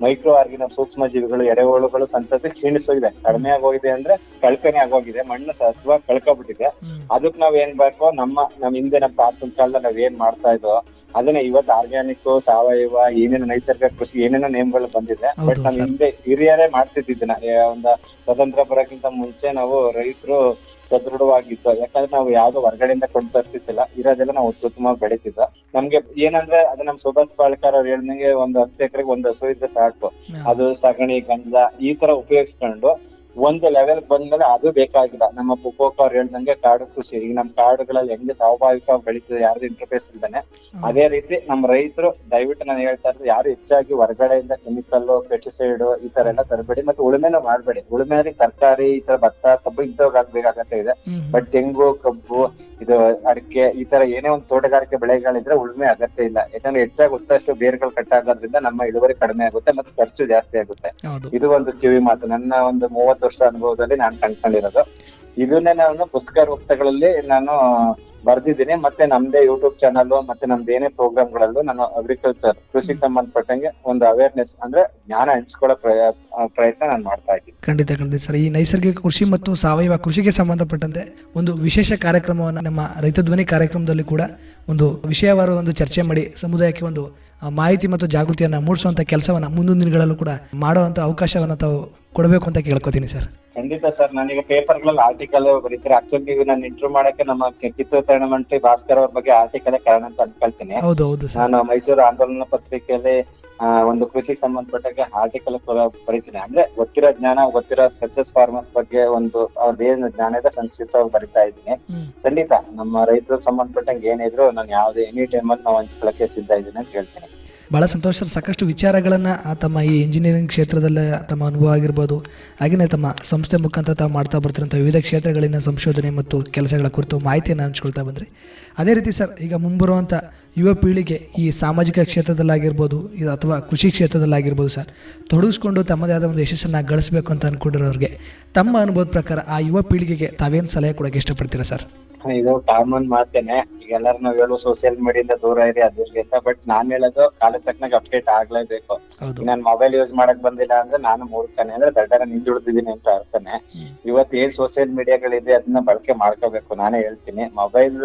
ಮೈಕ್ರೋ ಆರ್ಗಿನ ಸೂಕ್ಷ್ಮ ಜೀವಿಗಳು ಎರೆಹುಳುಗಳು ಸಂತತಿ ಕ್ಷೀಣಿಸೋಗಿದೆ ಕಡಿಮೆ ಆಗೋಗಿದೆ ಅಂದ್ರೆ ಕಳ್ಕನೆ ಆಗೋಗಿದೆ. ಮಣ್ಣು ಸತ್ವ ಕಳ್ಕೊಬಿಟ್ಟಿದೆ. ಅದಕ್ಕೆ ಅದಕ್ ನಾವ್ ಏನ್ ಬೇಕೋ ನಮ್ಮ ನಮ್ ಹಿಂದೆ ನಮ್ಮ ಪಾತ್ರ ಕಾಲದಲ್ಲಿ ನಾವ್ ಏನ್ ಮಾಡ್ತಾ ಇದ್ವೋ ಅದನ್ನ ಇವತ್ತು ಆರ್ಗ್ಯಾನಿಕ್ ಸಾವಯವ ಏನೇನು ನೈಸರ್ಗಿಕ ಕೃಷಿ ಏನೇನೋ ನೇಮ್ಗಳು ಬಂದಿದೆ. ಬಟ್ ನಮ್ ಹಿಂದೆ ಹಿರಿಯರೇ ಮಾಡ್ತಿದ್ದಿದ್ದನ್ನ. ಒಂದು ಸ್ವತಂತ್ರ ಬರೋಕ್ಕಿಂತ ಮುಂಚೆ ನಾವು ರೈತರು ಸದೃಢವಾಗಿದ್ದು ಯಾಕಂದ್ರೆ ನಾವು ಯಾವ್ದು ಹೊರಗಡೆಯಿಂದ ಕೊಂಡು ತರ್ತಿದ್ದಿಲ್ಲ ಇರೋದೆಲ್ಲ ನಾವು ಉತ್ತಮ ಬೆಳಿತಿದ್ದ ನಮ್ಗೆ ಏನಂದ್ರೆ ಅದು ನಮ್ ಸುಭಾಷ್ ಪಾಳ್ಕರ್ ಅವ್ರು ಹೇಳಿದಂಗೆ ಒಂದು ಹತ್ತು ಎಕರೆಗೆ ಒಂದು ಹಸು ಇದ್ರೆ ಸಾಕು. ಅದು ಸಗಣಿ ಗಂಧ ಈ ತರ ಉಪಯೋಗಿಸ್ಕೊಂಡು ಒಂದು ಲೆವೆಲ್ ಬಂದ್ಮೇಲೆ ಅದು ಬೇಕಾಗಿಲ್ಲ. ನಮ್ಮ ಪುಕೋಕ್ ಅವ್ರು ಹೇಳ್ದಂಗೆ ಕಾಡು ಕೃಷಿ. ಈಗ ನಮ್ ಕಾಡುಗಳಲ್ಲಿ ಹೆಂಗೆ ಸ್ವಾಭಾವಿಕವಾಗಿ ಬೆಳೀತದೆ ಯಾರ್ದು ಇಂಟರ್ಫೇಸ್ ಇಲ್ದಾನೆ ಅದೇ ರೀತಿ ನಮ್ಮ ರೈತರು ದಯವಿಟ್ಟು ನಾನು ಹೇಳ್ತಾ ಇರೋದು ಯಾರು ಹೆಚ್ಚಾಗಿ ಹೊರಗಡೆಯಿಂದ ಕೆಮಿಕಲ್ ಪೆಸ್ಟಿಸೈಡ್ ಈ ತರ ಎಲ್ಲ ತರಬೇಡಿ ಮತ್ತೆ ಉಳುಮೆನೂ ಮಾಡಬೇಡಿ. ಉಳುಮೆಯಲ್ಲಿ ತರಕಾರಿ ಈ ತರ ಭತ್ತ ಕಬ್ಬು ಆಗ್ಬೇಕಾಗತ್ತೆ ಇದೆ. ಬಟ್ ತೆಂಗು ಕಬ್ಬು ಇದು ಅಡಿಕೆ ಈ ತರ ಏನೇ ಒಂದು ತೋಟಗಾರಿಕೆ ಬೆಳೆಗಳಿದ್ರೆ ಉಳುಮೆ ಅಗತ್ಯ ಇಲ್ಲ. ಯಾಕಂದ್ರೆ ಹೆಚ್ಚಾಗಿ ಉತ್ತಷ್ಟು ಬೇರ್ಗಳು ಕಟ್ಟಾಗೋದ್ರಿಂದ ನಮ್ಮ ಇಳುವರಿ ಕಡಿಮೆ ಆಗುತ್ತೆ ಮತ್ತೆ ಖರ್ಚು ಜಾಸ್ತಿ ಆಗುತ್ತೆ. ಇದು ಒಂದು ಕಿವಿ ಮಾತು. ನನ್ನ ಒಂದು ಮೂವತ್ತು ವರ್ಷ ಅನುಭವದಲ್ಲಿ ನಾನು ಕಂಡ್ಕೊಂಡಿರೋದು. ಇದನ್ನೇ ನಾನು ಪುಸ್ತಕ ರೂಪಗಳಲ್ಲಿ ನಾನು ಬರ್ದಿದ್ದೀನಿ. ಮತ್ತೆ ನಮ್ದೇ ಯೂಟ್ಯೂಬ್ ಚಾನಲ್ ಮತ್ತೆ ನಮ್ದು ಏನೇ ಪ್ರೋಗ್ರಾಮ್ಗಳಲ್ಲೂ ನಾನು ಅಗ್ರಿಕಲ್ಚರ್ ಕೃಷಿಗೆ ಸಂಬಂಧಪಟ್ಟಂಗೆ ಒಂದು ಅವೇರ್ನೆಸ್ ಅಂದ್ರೆ ಜ್ಞಾನ ಹಂಚ್ಕೊಳ್ಳೋ ಪ್ರಯ- ಪ್ರಯತ್ನ ನಾನು ಮಾಡ್ತಾ ಇದ್ದೀನಿ. ಖಂಡಿತ ಖಂಡಿತ ಸರ್. ಈ ನೈಸರ್ಗಿಕ ಕೃಷಿ ಮತ್ತು ಸಾವಯವ ಕೃಷಿಗೆ ಸಂಬಂಧಪಟ್ಟಂತೆ ಒಂದು ವಿಶೇಷ ಕಾರ್ಯಕ್ರಮವನ್ನು ನಮ್ಮ ರೈತ ಧ್ವನಿ ಕಾರ್ಯಕ್ರಮದಲ್ಲಿ ಕೂಡ ಒಂದು ವಿಷಯವಾರ ಒಂದು ಚರ್ಚೆ ಮಾಡಿ ಸಮುದಾಯಕ್ಕೆ ಒಂದು ಮಾಹಿತಿ ಮತ್ತು ಜಾಗೃತಿಯನ್ನು ಮೂಡಿಸುವಂಥ ಕೆಲಸವನ್ನು ಮುಂದಿನ ದಿನಗಳಲ್ಲೂ ಕೂಡ ಮಾಡುವಂಥ ಅವಕಾಶವನ್ನು ತಾವು ಕೊಡಬೇಕು ಅಂತ ಕೇಳ್ಕೊತೀನಿ ಸರ್. ಖಂಡಿತ ಸರ್ ನಾನೀಗ ಪೇಪರ್ಗಳಲ್ಲಿ ಆರ್ಟಿಕಲ್ ಬರೀತಾರೆ. ಆಕ್ಚುಲಿ ನೀವು ನಾನು ಇಂಟರ್ವ್ಯೂ ಮಾಡಕ್ಕೆ ನಮ್ಮ ಕಿತ್ತೂರು ಮಂತ್ರಿ ಭಾಸ್ಕರ್ ಅವ್ರ ಬಗ್ಗೆ ಆರ್ಟಿಕಲ್ ಕಾರಣ ಅಂತ ಅನ್ಕೊಳ್ತೀನಿ. ಹೌದು ಹೌದು ಸರ್. ನಾನು ಮೈಸೂರು ಆಂದೋಲನ ಪತ್ರಿಕೆಯಲ್ಲಿ ಆ, ಒಂದು ಕೃಷಿಗೆ ಸಂಬಂಧಪಟ್ಟಾಗ ಆರ್ಟಿಕಲ್ ಬರೀತೀನಿ. ಅಂದ್ರೆ ಗೊತ್ತಿರೋ ಜ್ಞಾನ ಗೊತ್ತಿರೋ ಸಕ್ಸಸ್ ಫಾರ್ಮರ್ಸ್ ಬಗ್ಗೆ ಒಂದು ಅವ್ರದ್ದು ಏನು ಜ್ಞಾನ ಇದೆ ಸಂಕ್ಷಿಪ್ತವಾಗಿ ಬರಿತಾ ಇದ್ದೀನಿ. ಹ್ಮ್. ಖಂಡಿತ ನಮ್ಮ ರೈತರಿಗೆ ಸಂಬಂಧಪಟ್ಟಂಗೆ ಏನಿದ್ರು ನಾನು ಯಾವ್ದು ಎನಿ ಟೈಮ್ ಅಲ್ಲಿ ನಾವು ಹಂಚ್ಕೊಳಕ್ಕೆ ಸಿದ್ಧ ಇದ್ದೀನಿ ಅಂತ ಹೇಳ್ತೀನಿ. ಭಾಳ ಸಂತೋಷ. ಸಾಕಷ್ಟು ವಿಚಾರಗಳನ್ನು ತಮ್ಮ ಈ ಇಂಜಿನಿಯರಿಂಗ್ ಕ್ಷೇತ್ರದಲ್ಲೇ ತಮ್ಮ ಅನುಭವ ಆಗಿರ್ಬೋದು. ಹಾಗೆಯೇ ತಮ್ಮ ಸಂಸ್ಥೆ ಮುಖಾಂತರ ತಾವು ಮಾಡ್ತಾ ಬರ್ತಿರೋಂಥ ವಿವಿಧ ಕ್ಷೇತ್ರಗಳಿನ ಸಂಶೋಧನೆ ಮತ್ತು ಕೆಲಸಗಳ ಕುರಿತು ಮಾಹಿತಿಯನ್ನು ಹಂಚ್ಕೊಳ್ತಾ ಬಂದ್ರಿ. ಅದೇ ರೀತಿ ಸರ್, ಈಗ ಮುಂಬರುವಂಥ ಯುವ ಪೀಳಿಗೆ ಈ ಸಾಮಾಜಿಕ ಕ್ಷೇತ್ರದಲ್ಲಾಗಿರ್ಬೋದು, ಇದು ಅಥವಾ ಕೃಷಿ ಕ್ಷೇತ್ರದಲ್ಲಾಗಿರ್ಬೋದು ಸರ್, ತೊಡಗಿಸ್ಕೊಂಡು ತಮ್ಮದೇ ಆದ ಒಂದು ಯಶಸ್ಸನ್ನು ಗಳಿಸಬೇಕು ಅಂತ ಅಂದ್ಕೊಂಡಿರೋರಿಗೆ ತಮ್ಮ ಅನುಭವದ ಪ್ರಕಾರ ಆ ಯುವ ಪೀಳಿಗೆಗೆ ತಾವೇನು ಸಲಹೆ ಕೊಡೋಕ್ಕೆ ಇಷ್ಟಪಡ್ತೀರಾ ಸರ್? ಇದು ಕಾಮನ್ ಮಾತೇನೆ. ಈಗ ಎಲ್ಲರೂ ನಾವು ಹೇಳುವ ಸೋಷಿಯಲ್ ಮೀಡಿಯಿಂದ ದೂರ ಇರಿ ಅದಿರ್ಲಿ ಅಂತ ಬಟ್ ನಾನ್ ಹೇಳೋದು ಕಾಲಕ್ಕೆ ತಕ್ಕನಾಗ ಅಪ್ಡೇಟ್ ಆಗ್ಲೇಬೇಕು. ನಾನ್ ಮೊಬೈಲ್ ಯೂಸ್ ಮಾಡಕ್ ಬಂದಿಲ್ಲ ಅಂದ್ರೆ ನಾನು ಮೂರ್ಖನೆ. ಅಂದ್ರೆ ದಡ್ಡರ ನಿಂದುಳಿದಿದ್ದೀನಿ ಅಂತ ಅರ್ಥನೆ. ಇವತ್ತು ಏನ್ ಸೋಷಿಯಲ್ ಮೀಡಿಯಾಗಳಿದೆ ಅದನ್ನ ಬಳಕೆ ಮಾಡ್ಕೋಬೇಕು ನಾನೇ ಹೇಳ್ತೀನಿ. ಮೊಬೈಲ್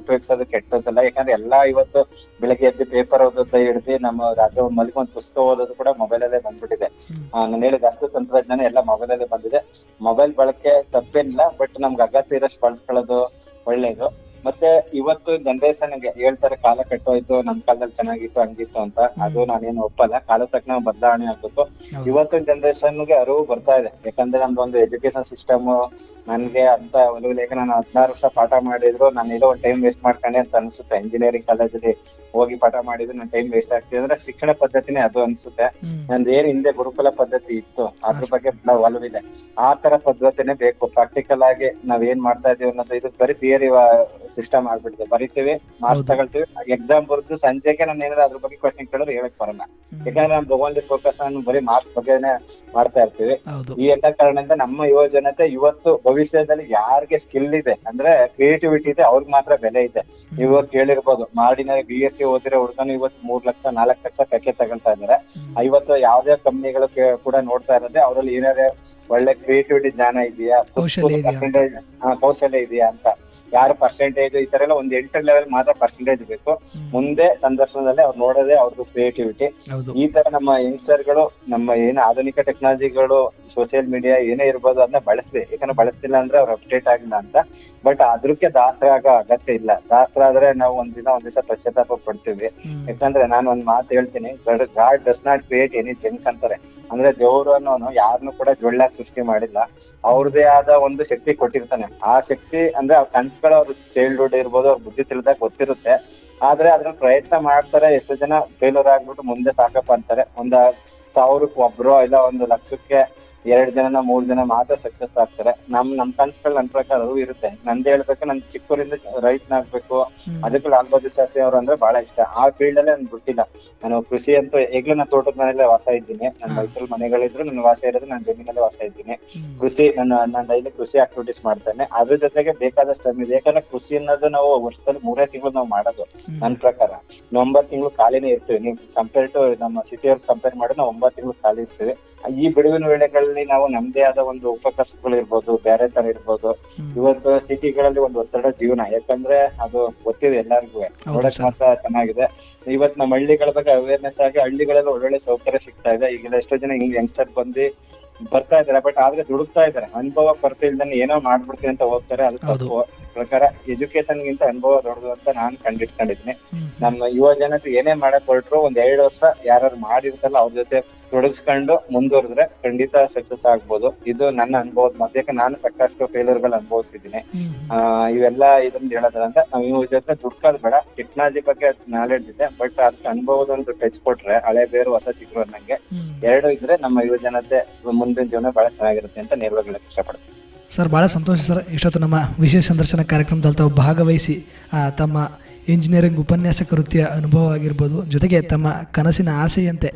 ಉಪಯೋಗಿಸೋದು ಕೆಟ್ಟದಲ್ಲ ಯಾಕಂದ್ರೆ ಎಲ್ಲಾ ಇವತ್ತು ಬೆಳಗ್ಗೆ ಎದ್ದು ಪೇಪರ್ ಓದೋದ ಹಿಡ್ದು ನಮ್ಮ ರಾತ್ರಿ ಒಂದ್ ಮಲಗಿ ಪುಸ್ತಕ ಓದೋದು ಕೂಡ ಮೊಬೈಲ್ ಅಲ್ಲೇ ಬಂದ್ಬಿಟ್ಟಿದೆ. ನಾನು ಹೇಳಿದ ಅಷ್ಟು ತಂತ್ರಜ್ಞಾನ ಎಲ್ಲ ಮೊಬೈಲ್ ಅಲ್ಲೇ ಬಂದಿದೆ. ಮೊಬೈಲ್ ಬಳಕೆ ತಪ್ಪೇನಿಲ್ಲ ಬಟ್ ನಮ್ಗೆ ಅಗತ್ಯ ಇರೋಷ್ಟು ಬಳಸ್ಕೊಳ್ಳೋದು ಒಳ್ಳೇದು. ಮತ್ತೆ ಇವತ್ತು ಜನರೇಷನ್ಗೆ ಹೇಳ್ತಾರೆ ಕಾಲ ಕಟ್ಟೋಯ್ತು ನಮ್ ಕಾಲದಲ್ಲಿ ಚೆನ್ನಾಗಿತ್ತು ಹಂಗಿತ್ತು ಅಂತ. ಅದು ನಾನೇನು ಒಪ್ಪಲ್ಲ. ಕಾಲ ತಕ್ಕ ಬದಲಾವಣೆ ಆಗ್ಬೇಕು. ಇವತ್ತು ಇವತ್ತಿನ ಜನರೇಷನ್ಗೆ ಅರಿವು ಬರ್ತಾ ಇದೆ. ಯಾಕಂದ್ರೆ ನಮ್ದು ಒಂದು ಎಜುಕೇಶನ್ ಸಿಸ್ಟಮ್ ನನ್ಗೆ ಅಂತ ಒಂದು ಲೇಖ ನಾನು ಹದಿನಾರು ವರ್ಷ ಪಾಠ ಮಾಡಿದ್ರು. ನಾನು ಏನೋ ಒಂದು ಟೈಮ್ ವೇಸ್ಟ್ ಮಾಡ್ಕೊಂಡೆ ಅಂತ ಅನ್ಸುತ್ತೆ. ಇಂಜಿನಿಯರಿಂಗ್ ಕಾಲೇಜಲ್ಲಿ ಹೋಗಿ ಪಾಠ ಮಾಡಿದ್ರು ನನ್ನ ಟೈಮ್ ವೇಸ್ಟ್ ಆಗ್ತಿದೆ ಅಂದ್ರೆ ಶಿಕ್ಷಣ ಪದ್ಧತಿನೇ ಅದು ಅನ್ಸುತ್ತೆ. ನಂದು ಏನ್ ಹಿಂದೆ ಗುರುಕುಲ ಪದ್ಧತಿ ಇತ್ತು ಅದ್ರ ಬಗ್ಗೆ ನಾವು ಒಲವಿದೆ ಆ ತರ ಪದ್ಧತಿನೇ ಬೇಕು. ಪ್ರಾಕ್ಟಿಕಲ್ ಆಗಿ ನಾವ್ ಏನ್ ಮಾಡ್ತಾ ಇದೀವಿ ಅನ್ನೋದು ಇದು ಬರೀ ಥಿಯರಿ ಸಿಸ್ಟಮ್ ಆಗ್ಬಿಟ್ಟಿದೆ. ಬರಿತೀವಿ ಮಾರ್ಕ್ಸ್. ತಗೊಳ್ತೀವಿ. ಎಕ್ಸಾಮ್ ಬರೆದು ಸಂಜೆಗೆ ನಾನು ಏನಾದ್ರು ಅದ್ರ ಬಗ್ಗೆ ಕ್ವಶನ್ ಕೇಳಿದ್ರೆ ಹೇಳಕ್ ಬರಲ್ಲ. ಯಾಕಂದ್ರೆ ನಮ್ ಓನ್ಲಿ ಫೋಕಸ್ ನಾನು ಬರೀ ಮಾರ್ಕ್ಸ್ ಬಗ್ಗೆನೇ ಮಾಡ್ತಾ ಇರ್ತೀವಿ. ಈ ಎಲ್ಲ ಕಾರಣದಿಂದ ನಮ್ಮ ಯುವ ಜನತೆ ಇವತ್ತು ಭವಿಷ್ಯದಲ್ಲಿ ಯಾರಿಗೆ ಸ್ಕಿಲ್ ಇದೆ ಅಂದ್ರೆ ಕ್ರಿಯೇಟಿವಿಟಿ ಇದೆ ಅವ್ರಿಗೆ ಮಾತ್ರ ಬೆಲೆ ಇದೆ. ಇವತ್ತು ಕೇಳಿರ್ಬೋದು ಮಾಡಿನ ಬಿ ಎಸ್ ಸಿ ಓದಿರೋ ಹುಡುಗನು ಇವತ್ತು ಮೂರ್ ಲಕ್ಷ ನಾಲ್ಕು ಲಕ್ಷ ಕಕ್ಕೆ ತಗೊಳ್ತಾ ಇದಾರೆ. ಇವತ್ತು ಯಾವ್ದೇ ಕಂಪ್ನಿಗಳು ಕೂಡ ನೋಡ್ತಾ ಇರೋದೇ ಅವರಲ್ಲಿ ಏನಾರೇ ಒಳ್ಳೆ ಕ್ರಿಯೇಟಿವಿಟಿ ಜ್ಞಾನ ಇದೆಯಾ? ಕೌಶಲ್ಯ ಇದೆಯಾ ಅಂತ. ಯಾರು ಪರ್ಸೆಂಟೇಜ್ ಈ ತರ ಎಲ್ಲ ಒಂದ್ ಎಂಟರ್ ಲೆವೆಲ್ ಮಾತ್ರ ಪರ್ಸೆಂಟೇಜ್ ಬೇಕು. ಮುಂದೆ ಸಂದರ್ಶನದಲ್ಲಿ ಅವ್ರು ನೋಡೋದೇ ಅವ್ರದ್ದು ಕ್ರಿಯೇಟಿವಿಟಿ ಈ ತರ ನಮ್ಮ ಯಂಗ್ಸ್ಟರ್ಗಳು ನಮ್ಮ ಏನು ಆಧುನಿಕ ಟೆಕ್ನಾಲಜಿಗಳು ಸೋಷಿಯಲ್ ಮೀಡಿಯಾ ಏನೇ ಇರ್ಬೋದು ಅದನ್ನ ಬಳಸ್ಲಿ. ಯಾಕಂದ್ರೆ ಬಳಸ್ತಿಲ್ಲ ಅಂದ್ರೆ ಅವ್ರು ಅಪ್ಡೇಟ್ ಆಗಿಲ್ಲ ಅಂತ. ಬಟ್ ಅದಕ್ಕೆ ದಾಸರ ಆಗೋ ಅಗತ್ಯ ಇಲ್ಲ. ದಾಸರ ಆದ್ರೆ ನಾವು ಒಂದಿನ ದಿನ ಒಂದ್ ದಿವಸ ಪಶ್ಚಾತ್ತಾಪ ಪಡ್ತೀವಿ. ಯಾಕಂದ್ರೆ ನಾನು ಒಂದ್ ಮಾತು ಹೇಳ್ತೀನಿ. God does not create any junk ಅಂತಾರೆ. ಅಂದ್ರೆ ದೇವರು ಅನ್ನೋನು ಯಾರನ್ನು ಕೂಡ ಜೊಳ್ಳಾಗಿ ಸೃಷ್ಟಿ ಮಾಡಿಲ್ಲ. ಅವ್ರದೇ ಆದ ಒಂದು ಶಕ್ತಿ ಕೊಟ್ಟಿರ್ತಾನೆ. ಆ ಶಕ್ತಿ ಅಂದ್ರೆ ಅವ್ರ ಕನ್ಸುಗಳು ಅವ್ರ ಚೈಲ್ಡ್ಹುಡ್ ಇರ್ಬೋದು, ಅವ್ರ ಬುದ್ಧಿ ತಿಳಿದಾಗ ಗೊತ್ತಿರುತ್ತೆ. ಆದ್ರೆ ಅದ್ರ ಪ್ರಯತ್ನ ಮಾಡ್ತಾರೆ, ಎಷ್ಟು ಜನ ಫೇಲ್ಯೂರ್ ಆಗ್ಬಿಟ್ಟು ಮುಂದೆ ಸಾಕಪ್ಪ ಅಂತಾರೆ. ಒಂದ್ ಸಾವಿರಕ್ಕೆ ಒಬ್ರು ಇಲ್ಲ, ಒಂದು ಲಕ್ಷಕ್ಕೆ ಎರಡ್ ಜನ ಮೂರ್ ಜನ ಮಾತ್ರ ಸಕ್ಸಸ್ ಆಗ್ತಾರೆ. ನಮ್ ನಮ್ ಕನ್ಸ್ಗಳು ನನ್ ಪ್ರಕಾರ ಅವು ಇರುತ್ತೆ. ನಂದ್ ಹೇಳ್ಬೇಕು ನನ್ ಚಿಕ್ಕೂರಿಂದ ರೈತನಾಗ್ಬೇಕು. ಅದಕ್ಕೆ ಲಾಲ್ ಬಹದ್ದೂರ್ ಶಾಸ್ತ್ರಿ ಅವ್ರು ಅಂದ್ರೆ ಬಹಳ ಇಷ್ಟ. ಆ ಫೀಲ್ಡ್ ಅಲ್ಲೇ ನನ್ ಬಿಟ್ಟಿಲ್ಲ ನಾನು ಕೃಷಿ ಅಂತೂ ಈಗ್ಲೂ ನಾನು ತೋಟದ ಮನೇಲೆ ವಾಸ ಇದ್ದೀನಿ. ನನ್ನ ಮೈಸೂರ್ ಮನೆಗಳಿದ್ರು ನನ್ನ ವಾಸ ಇರೋದು ನಾನು ಜಮೀನಲ್ಲೇ ವಾಸ ಇದ್ದೀನಿ. ಕೃಷಿ ನನ್ನ ನಾನು ಡೈಲಿ ಕೃಷಿ ಆಕ್ಟಿವಿಟೀಸ್ ಮಾಡ್ತೇನೆ. ಅದ್ರ ಜೊತೆಗೆ ಬೇಕಾದಷ್ಟು ಟೈಮ್ ಇದೆ. ಯಾಕಂದ್ರೆ ಕೃಷಿ ಅನ್ನೋದು ನಾವು ವರ್ಷದಲ್ಲಿ ಮೂರೇ ತಿಂಗಳು ನಾವು ಮಾಡೋದು. ನನ್ ಪ್ರಕಾರ. ಒಂಬತ್ತು ತಿಂಗಳು ಖಾಲಿನೇ ಇರ್ತೀವಿ. ನೀವು ಕಂಪೇರ್ ಟು ನಮ್ಮ ಸಿಟಿಯವ್ರಿಗೆ ಕಂಪೇರ್ ಮಾಡಿದ್ರೆ ನಾವು ಒಂಬತ್ತು ತಿಂಗಳು ಖಾಲಿ ಇರ್ತೀವಿ. ಈ ಬಿಡುವಿನ ವೇಳೆಗಳಲ್ಲಿ ನಾವು ನಮ್ದೇ ಆದ ಒಂದು ಉಪಕಸಬುಗಳು ಇರ್ಬೋದು ಬೇರೆ ತರ ಇರ್ಬೋದು. ಇವತ್ತು ಸಿಟಿಗಳಲ್ಲಿ ಒಂದು ಒತ್ತಡ ಜೀವನ. ಯಾಕಂದ್ರೆ ಅದು ಗೊತ್ತಿದೆ ಎಲ್ಲರಿಗೂ ನೋಡಕ್ ಮಾತ್ರ ಚೆನ್ನಾಗಿದೆ. ಇವತ್ ನಮ್ಮ ಹಳ್ಳಿಗಳ ಬಗ್ಗೆ ಅವೇರ್ನೆಸ್ ಆಗಿ ಹಳ್ಳಿಗಳಲ್ಲಿ ಒಳ್ಳೊಳ್ಳೆ ಸೌಕರ್ಯ ಸಿಗ್ತಾ ಇದೆ. ಈಗ ಎಷ್ಟೋ ಜನ ಹಿಂಗ್ ಯಂಗ್ಸ್ಟರ್ ಬಂದು ಬರ್ತಾ ಇದಾರೆ ಬಟ್ ಆದ್ರೆ ದುಡುಕ್ತಾ ಇದಾರೆ ಅನುಭವ ಕೊರತೆ ಇಲ್ದನ್ನ ಏನೋ ಮಾಡ್ಬಿಡ್ತೀನಿ ಅಂತ ಹೋಗ್ತಾರೆ. ಅದು ತಪ್ಪು. ಪ್ರಕಾರ ಎಜುಕೇಶನ್ ಗಿಂತ ಅನುಭವ ದೊಡ್ಡದು ಅಂತ ನಾನ್ ಕಂಡಿಟ್ಕೊಂಡಿದ್ದೀನಿ. ನಮ್ಮ ಯುವ ಜನತೆ ಏನೇ ಮಾಡಕ್ ಹೊರಟ್ರು ಒಂದ್ ಎರಡು ವರ್ಷ ಯಾರು ಮಾಡಿರ್ತಲ್ಲ ಅವ್ರ ಜೊತೆ ತೊಡಗಿಸ್ಕೊಂಡು ಮುಂದುವರೆದ್ರೆ ಖಂಡಿತ ಸಕ್ಸಸ್ ಆಗ್ಬೋದು. ಇದು ನನ್ನ ಅನುಭವದ ಮಧ್ಯಕ್ಕೆ ನಾನು ಸಾಕಷ್ಟು ಫೇಲ್ಯೂರ್ಗಳು ಅನುಭವಿಸಿದ್ದೀನಿ. ಆ ಇವೆಲ್ಲ ಇದನ್ನ ಹೇಳೋದ್ರಂತ ನಾವು ಯುವ ಜೊತೆ ದುಡ್ಕೋದ್ ಬೇಡ. ಟೆಕ್ನಾಲಜಿ ಬಗ್ಗೆ ನಾಲೆಡ್ಜ್ ಇದೆ. ಬಟ್ ಅದಕ್ಕೆ ಅನುಭವದ ಒಂದು ಟಚ್ ಕೊಟ್ರೆ ಹಳೆ ಬೇರು ಹೊಸ ಚಿಕ್ಕರು ಅನ್ನಂಗೆ ಎರಡು ಇದ್ರೆ ನಮ್ಮ ಯುವ ಜನತೆ ಮುಂದಿನ ಜೀವನ ಬಹಳ ಚೆನ್ನಾಗಿರುತ್ತೆ ಅಂತ ನೇರವಾಗಿ ಇಷ್ಟಪಡ್ತೀನಿ. ಸರ್ ಭಾಳ ಸಂತೋಷ ಸರ್. ಇಷ್ಟೊತ್ತು ನಮ್ಮ ವಿಶೇಷ ಸಂದರ್ಶನ ಕಾರ್ಯಕ್ರಮದಲ್ಲಿ ತಾವು ಭಾಗವಹಿಸಿ ತಮ್ಮ ಇಂಜಿನಿಯರಿಂಗ್ ಉಪನ್ಯಾಸಕ ವೃತ್ತಿಯ ಅನುಭವ ಆಗಿರ್ಬೋದು, ಜೊತೆಗೆ ತಮ್ಮ ಕನಸಿನ ಆಸೆಯಂತೆ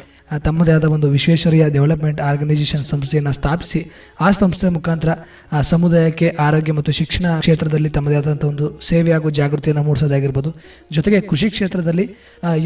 ತಮ್ಮದೇ ಆದ ಒಂದು ವಿಶ್ವೇಶ್ವರಯ್ಯ ಡೆವಲಪ್ಮೆಂಟ್ ಆರ್ಗನೈಸೇಷನ್ ಸಂಸ್ಥೆಯನ್ನು ಸ್ಥಾಪಿಸಿ, ಆ ಸಂಸ್ಥೆಯ ಮುಖಾಂತರ ಸಮುದಾಯಕ್ಕೆ ಆರೋಗ್ಯ ಮತ್ತು ಶಿಕ್ಷಣ ಕ್ಷೇತ್ರದಲ್ಲಿ ತಮ್ಮದೇ ಆದಂಥ ಒಂದು ಸೇವೆ ಹಾಗೂ ಜಾಗೃತಿಯನ್ನು ಮೂಡಿಸೋದಾಗಿರ್ಬೋದು, ಜೊತೆಗೆ ಕೃಷಿ ಕ್ಷೇತ್ರದಲ್ಲಿ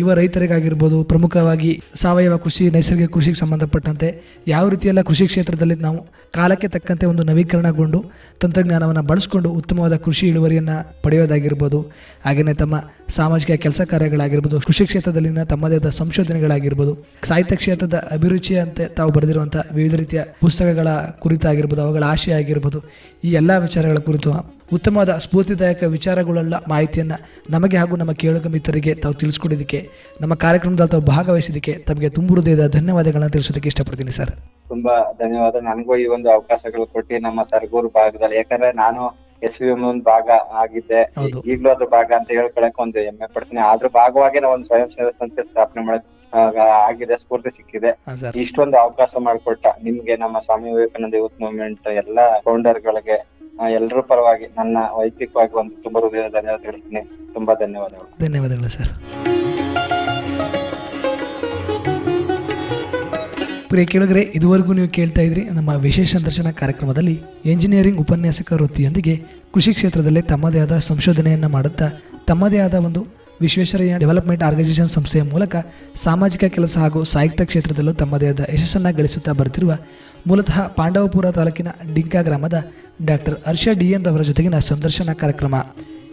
ಯುವ ರೈತರಿಗಾಗಿರ್ಬೋದು, ಪ್ರಮುಖವಾಗಿ ಸಾವಯವ ಕೃಷಿ, ನೈಸರ್ಗಿಕ ಕೃಷಿಗೆ ಸಂಬಂಧಪಟ್ಟಂತೆ ಯಾವ ರೀತಿಯೆಲ್ಲ ಕೃಷಿ ಕ್ಷೇತ್ರದಲ್ಲಿ ನಾವು ಕಾಲಕ್ಕೆ ತಕ್ಕಂತೆ ಒಂದು ನವೀಕರಣಗೊಂಡು, ತಂತ್ರಜ್ಞಾನವನ್ನು ಬಳಸಿಕೊಂಡು ಉತ್ತಮವಾದ ಕೃಷಿ ಇಳುವರಿಯನ್ನು ಪಡೆಯೋದಾಗಿರ್ಬೋದು ಹಾಗೆಯೇ ತಮ್ಮ ಸಾಮಾಜಿಕ ಕೆಲಸ ಕಾರ್ಯಗಳಾಗಿರ್ಬೋದು, ಕೃಷಿ ಕ್ಷೇತ್ರದಲ್ಲಿನ ತಮ್ಮದೇ ಆದ ಸಂಶೋಧನೆಗಳಾಗಿರ್ಬೋದು, ಸಾಹಿತ್ಯ ಕ್ಷೇತ್ರದ ಅಭಿರುಚಿಯಂತೆ ತಾವು ಬರೆದಿರುವಂಥ ವಿವಿಧ ರೀತಿಯ ಪುಸ್ತಕಗಳ ಕುರಿತಾಗಿರ್ಬೋದು, ಅವುಗಳ ಆಶಯ ಆಗಿರ್ಬೋದು ಈ ಎಲ್ಲ ವಿಚಾರಗಳ ಕುರಿತು ಉತ್ತಮವಾದ ಸ್ಫೂರ್ತಿದಾಯಕ ವಿಚಾರಗಳೆಲ್ಲ ಮಾಹಿತಿಯನ್ನು ನಮಗೆ ಹಾಗೂ ನಮ್ಮ ಕೇಳುಗ ಮಿತ್ರರಿಗೆ ತಾವು ತಿಳಿಸ್ಕೊಡೋದಕ್ಕೆ, ನಮ್ಮ ಕಾರ್ಯಕ್ರಮದಲ್ಲಿ ತಾವು ಭಾಗವಹಿಸಿದ್ದಕ್ಕೆ ತಮಗೆ ತುಂಬ ಹೃದಯದ ಧನ್ಯವಾದಗಳನ್ನು ತಿಳಿಸೋದಕ್ಕೆ ಇಷ್ಟಪಡ್ತೀನಿ ಸರ್. ತುಂಬಾ ಧನ್ಯವಾದ. ನನಗೂ ಈ ಒಂದು ಅವಕಾಶಗಳು ಕೊಟ್ಟು ನಮ್ಮ ಸರ್ಗೂರು ಭಾಗದಲ್ಲಿ. ಯಾಕಂದ್ರೆ ನಾನು ಎಸ್ ವಿ ಒಂದು ಭಾಗ ಆಗಿದ್ದೆ ಹೌದು. ಈಗ್ಲೂ ಅದ್ರ ಭಾಗ ಅಂತ ಹೇಳ್ಕೊಳಕ್ ಒಂದು ಹೆಮ್ಮೆ ಪಡ್ತೀನಿ. ಅದ್ರ ಭಾಗವಾಗಿ ನಾವು ಒಂದು ಸ್ವಯಂ ಸೇವಾ ಸಂಸ್ಥೆ ಸ್ಥಾಪನೆ ಮಾಡಕ್ ಆಗಿದೆ ಸ್ಫೂರ್ತಿ ಸಿಕ್ಕಿದೆ. ಇಷ್ಟೊಂದು ಅವಕಾಶ ಮಾಡಿಕೊಟ್ಟ. ನಿಮ್ಗೆ ನಮ್ಮ ಸ್ವಾಮಿ ವಿವೇಕಾನಂದ ಯೂತ್ ಮೂವ್ಮೆಂಟ್ ಎಲ್ಲಾ ಫೌಂಡರ್ ಗಳಿಗೆ ಎಲ್ಲರ ಪರವಾಗಿ ನನ್ನ ವೈಯಕ್ತಿಕವಾಗಿ ಒಂದು ತುಂಬಾ ಹೃದಯ ಧನ್ಯವಾದ ತಿಳಿಸ್ತೀನಿ. ತುಂಬಾ ಧನ್ಯವಾದಗಳು. ಧನ್ಯವಾದಗಳು ಸರ್. ಪ್ರಿಯ ಕೇಳಿದ್ರೆ ಇದುವರೆಗೂ ನೀವು ಕೇಳ್ತಾ ಇದ್ರಿ ನಮ್ಮ ವಿಶೇಷ ಸಂದರ್ಶನ ಕಾರ್ಯಕ್ರಮದಲ್ಲಿ ಎಂಜಿನಿಯರಿಂಗ್ ಉಪನ್ಯಾಸಕ ವೃತ್ತಿಯೊಂದಿಗೆ ಕೃಷಿ ಕ್ಷೇತ್ರದಲ್ಲಿ ತಮ್ಮದೇ ಆದ ಸಂಶೋಧನೆಯನ್ನು ಮಾಡುತ್ತಾ, ತಮ್ಮದೇ ಆದ ಒಂದು ವಿಶ್ವೇಶ್ವರಯ್ಯ ಡೆವಲಪ್ಮೆಂಟ್ ಆರ್ಗನೈಸೇಷನ್ ಸಂಸ್ಥೆಯ ಮೂಲಕ ಸಾಮಾಜಿಕ ಕೆಲಸ ಹಾಗೂ ಸಾಹಿತ್ಯ ಕ್ಷೇತ್ರದಲ್ಲೂ ತಮ್ಮದೇ ಆದ ಯಶಸ್ಸನ್ನು ಗಳಿಸುತ್ತಾ ಬರುತ್ತಿರುವ ಮೂಲತಃ ಪಾಂಡವಪುರ ತಾಲೂಕಿನ ಡಿಂಕಾ ಗ್ರಾಮದ ಡಾಕ್ಟರ್ ಹರ್ಷ ಡಿ ಎನ್ ರವರ ಜೊತೆಗಿನ ಸಂದರ್ಶನ ಕಾರ್ಯಕ್ರಮ.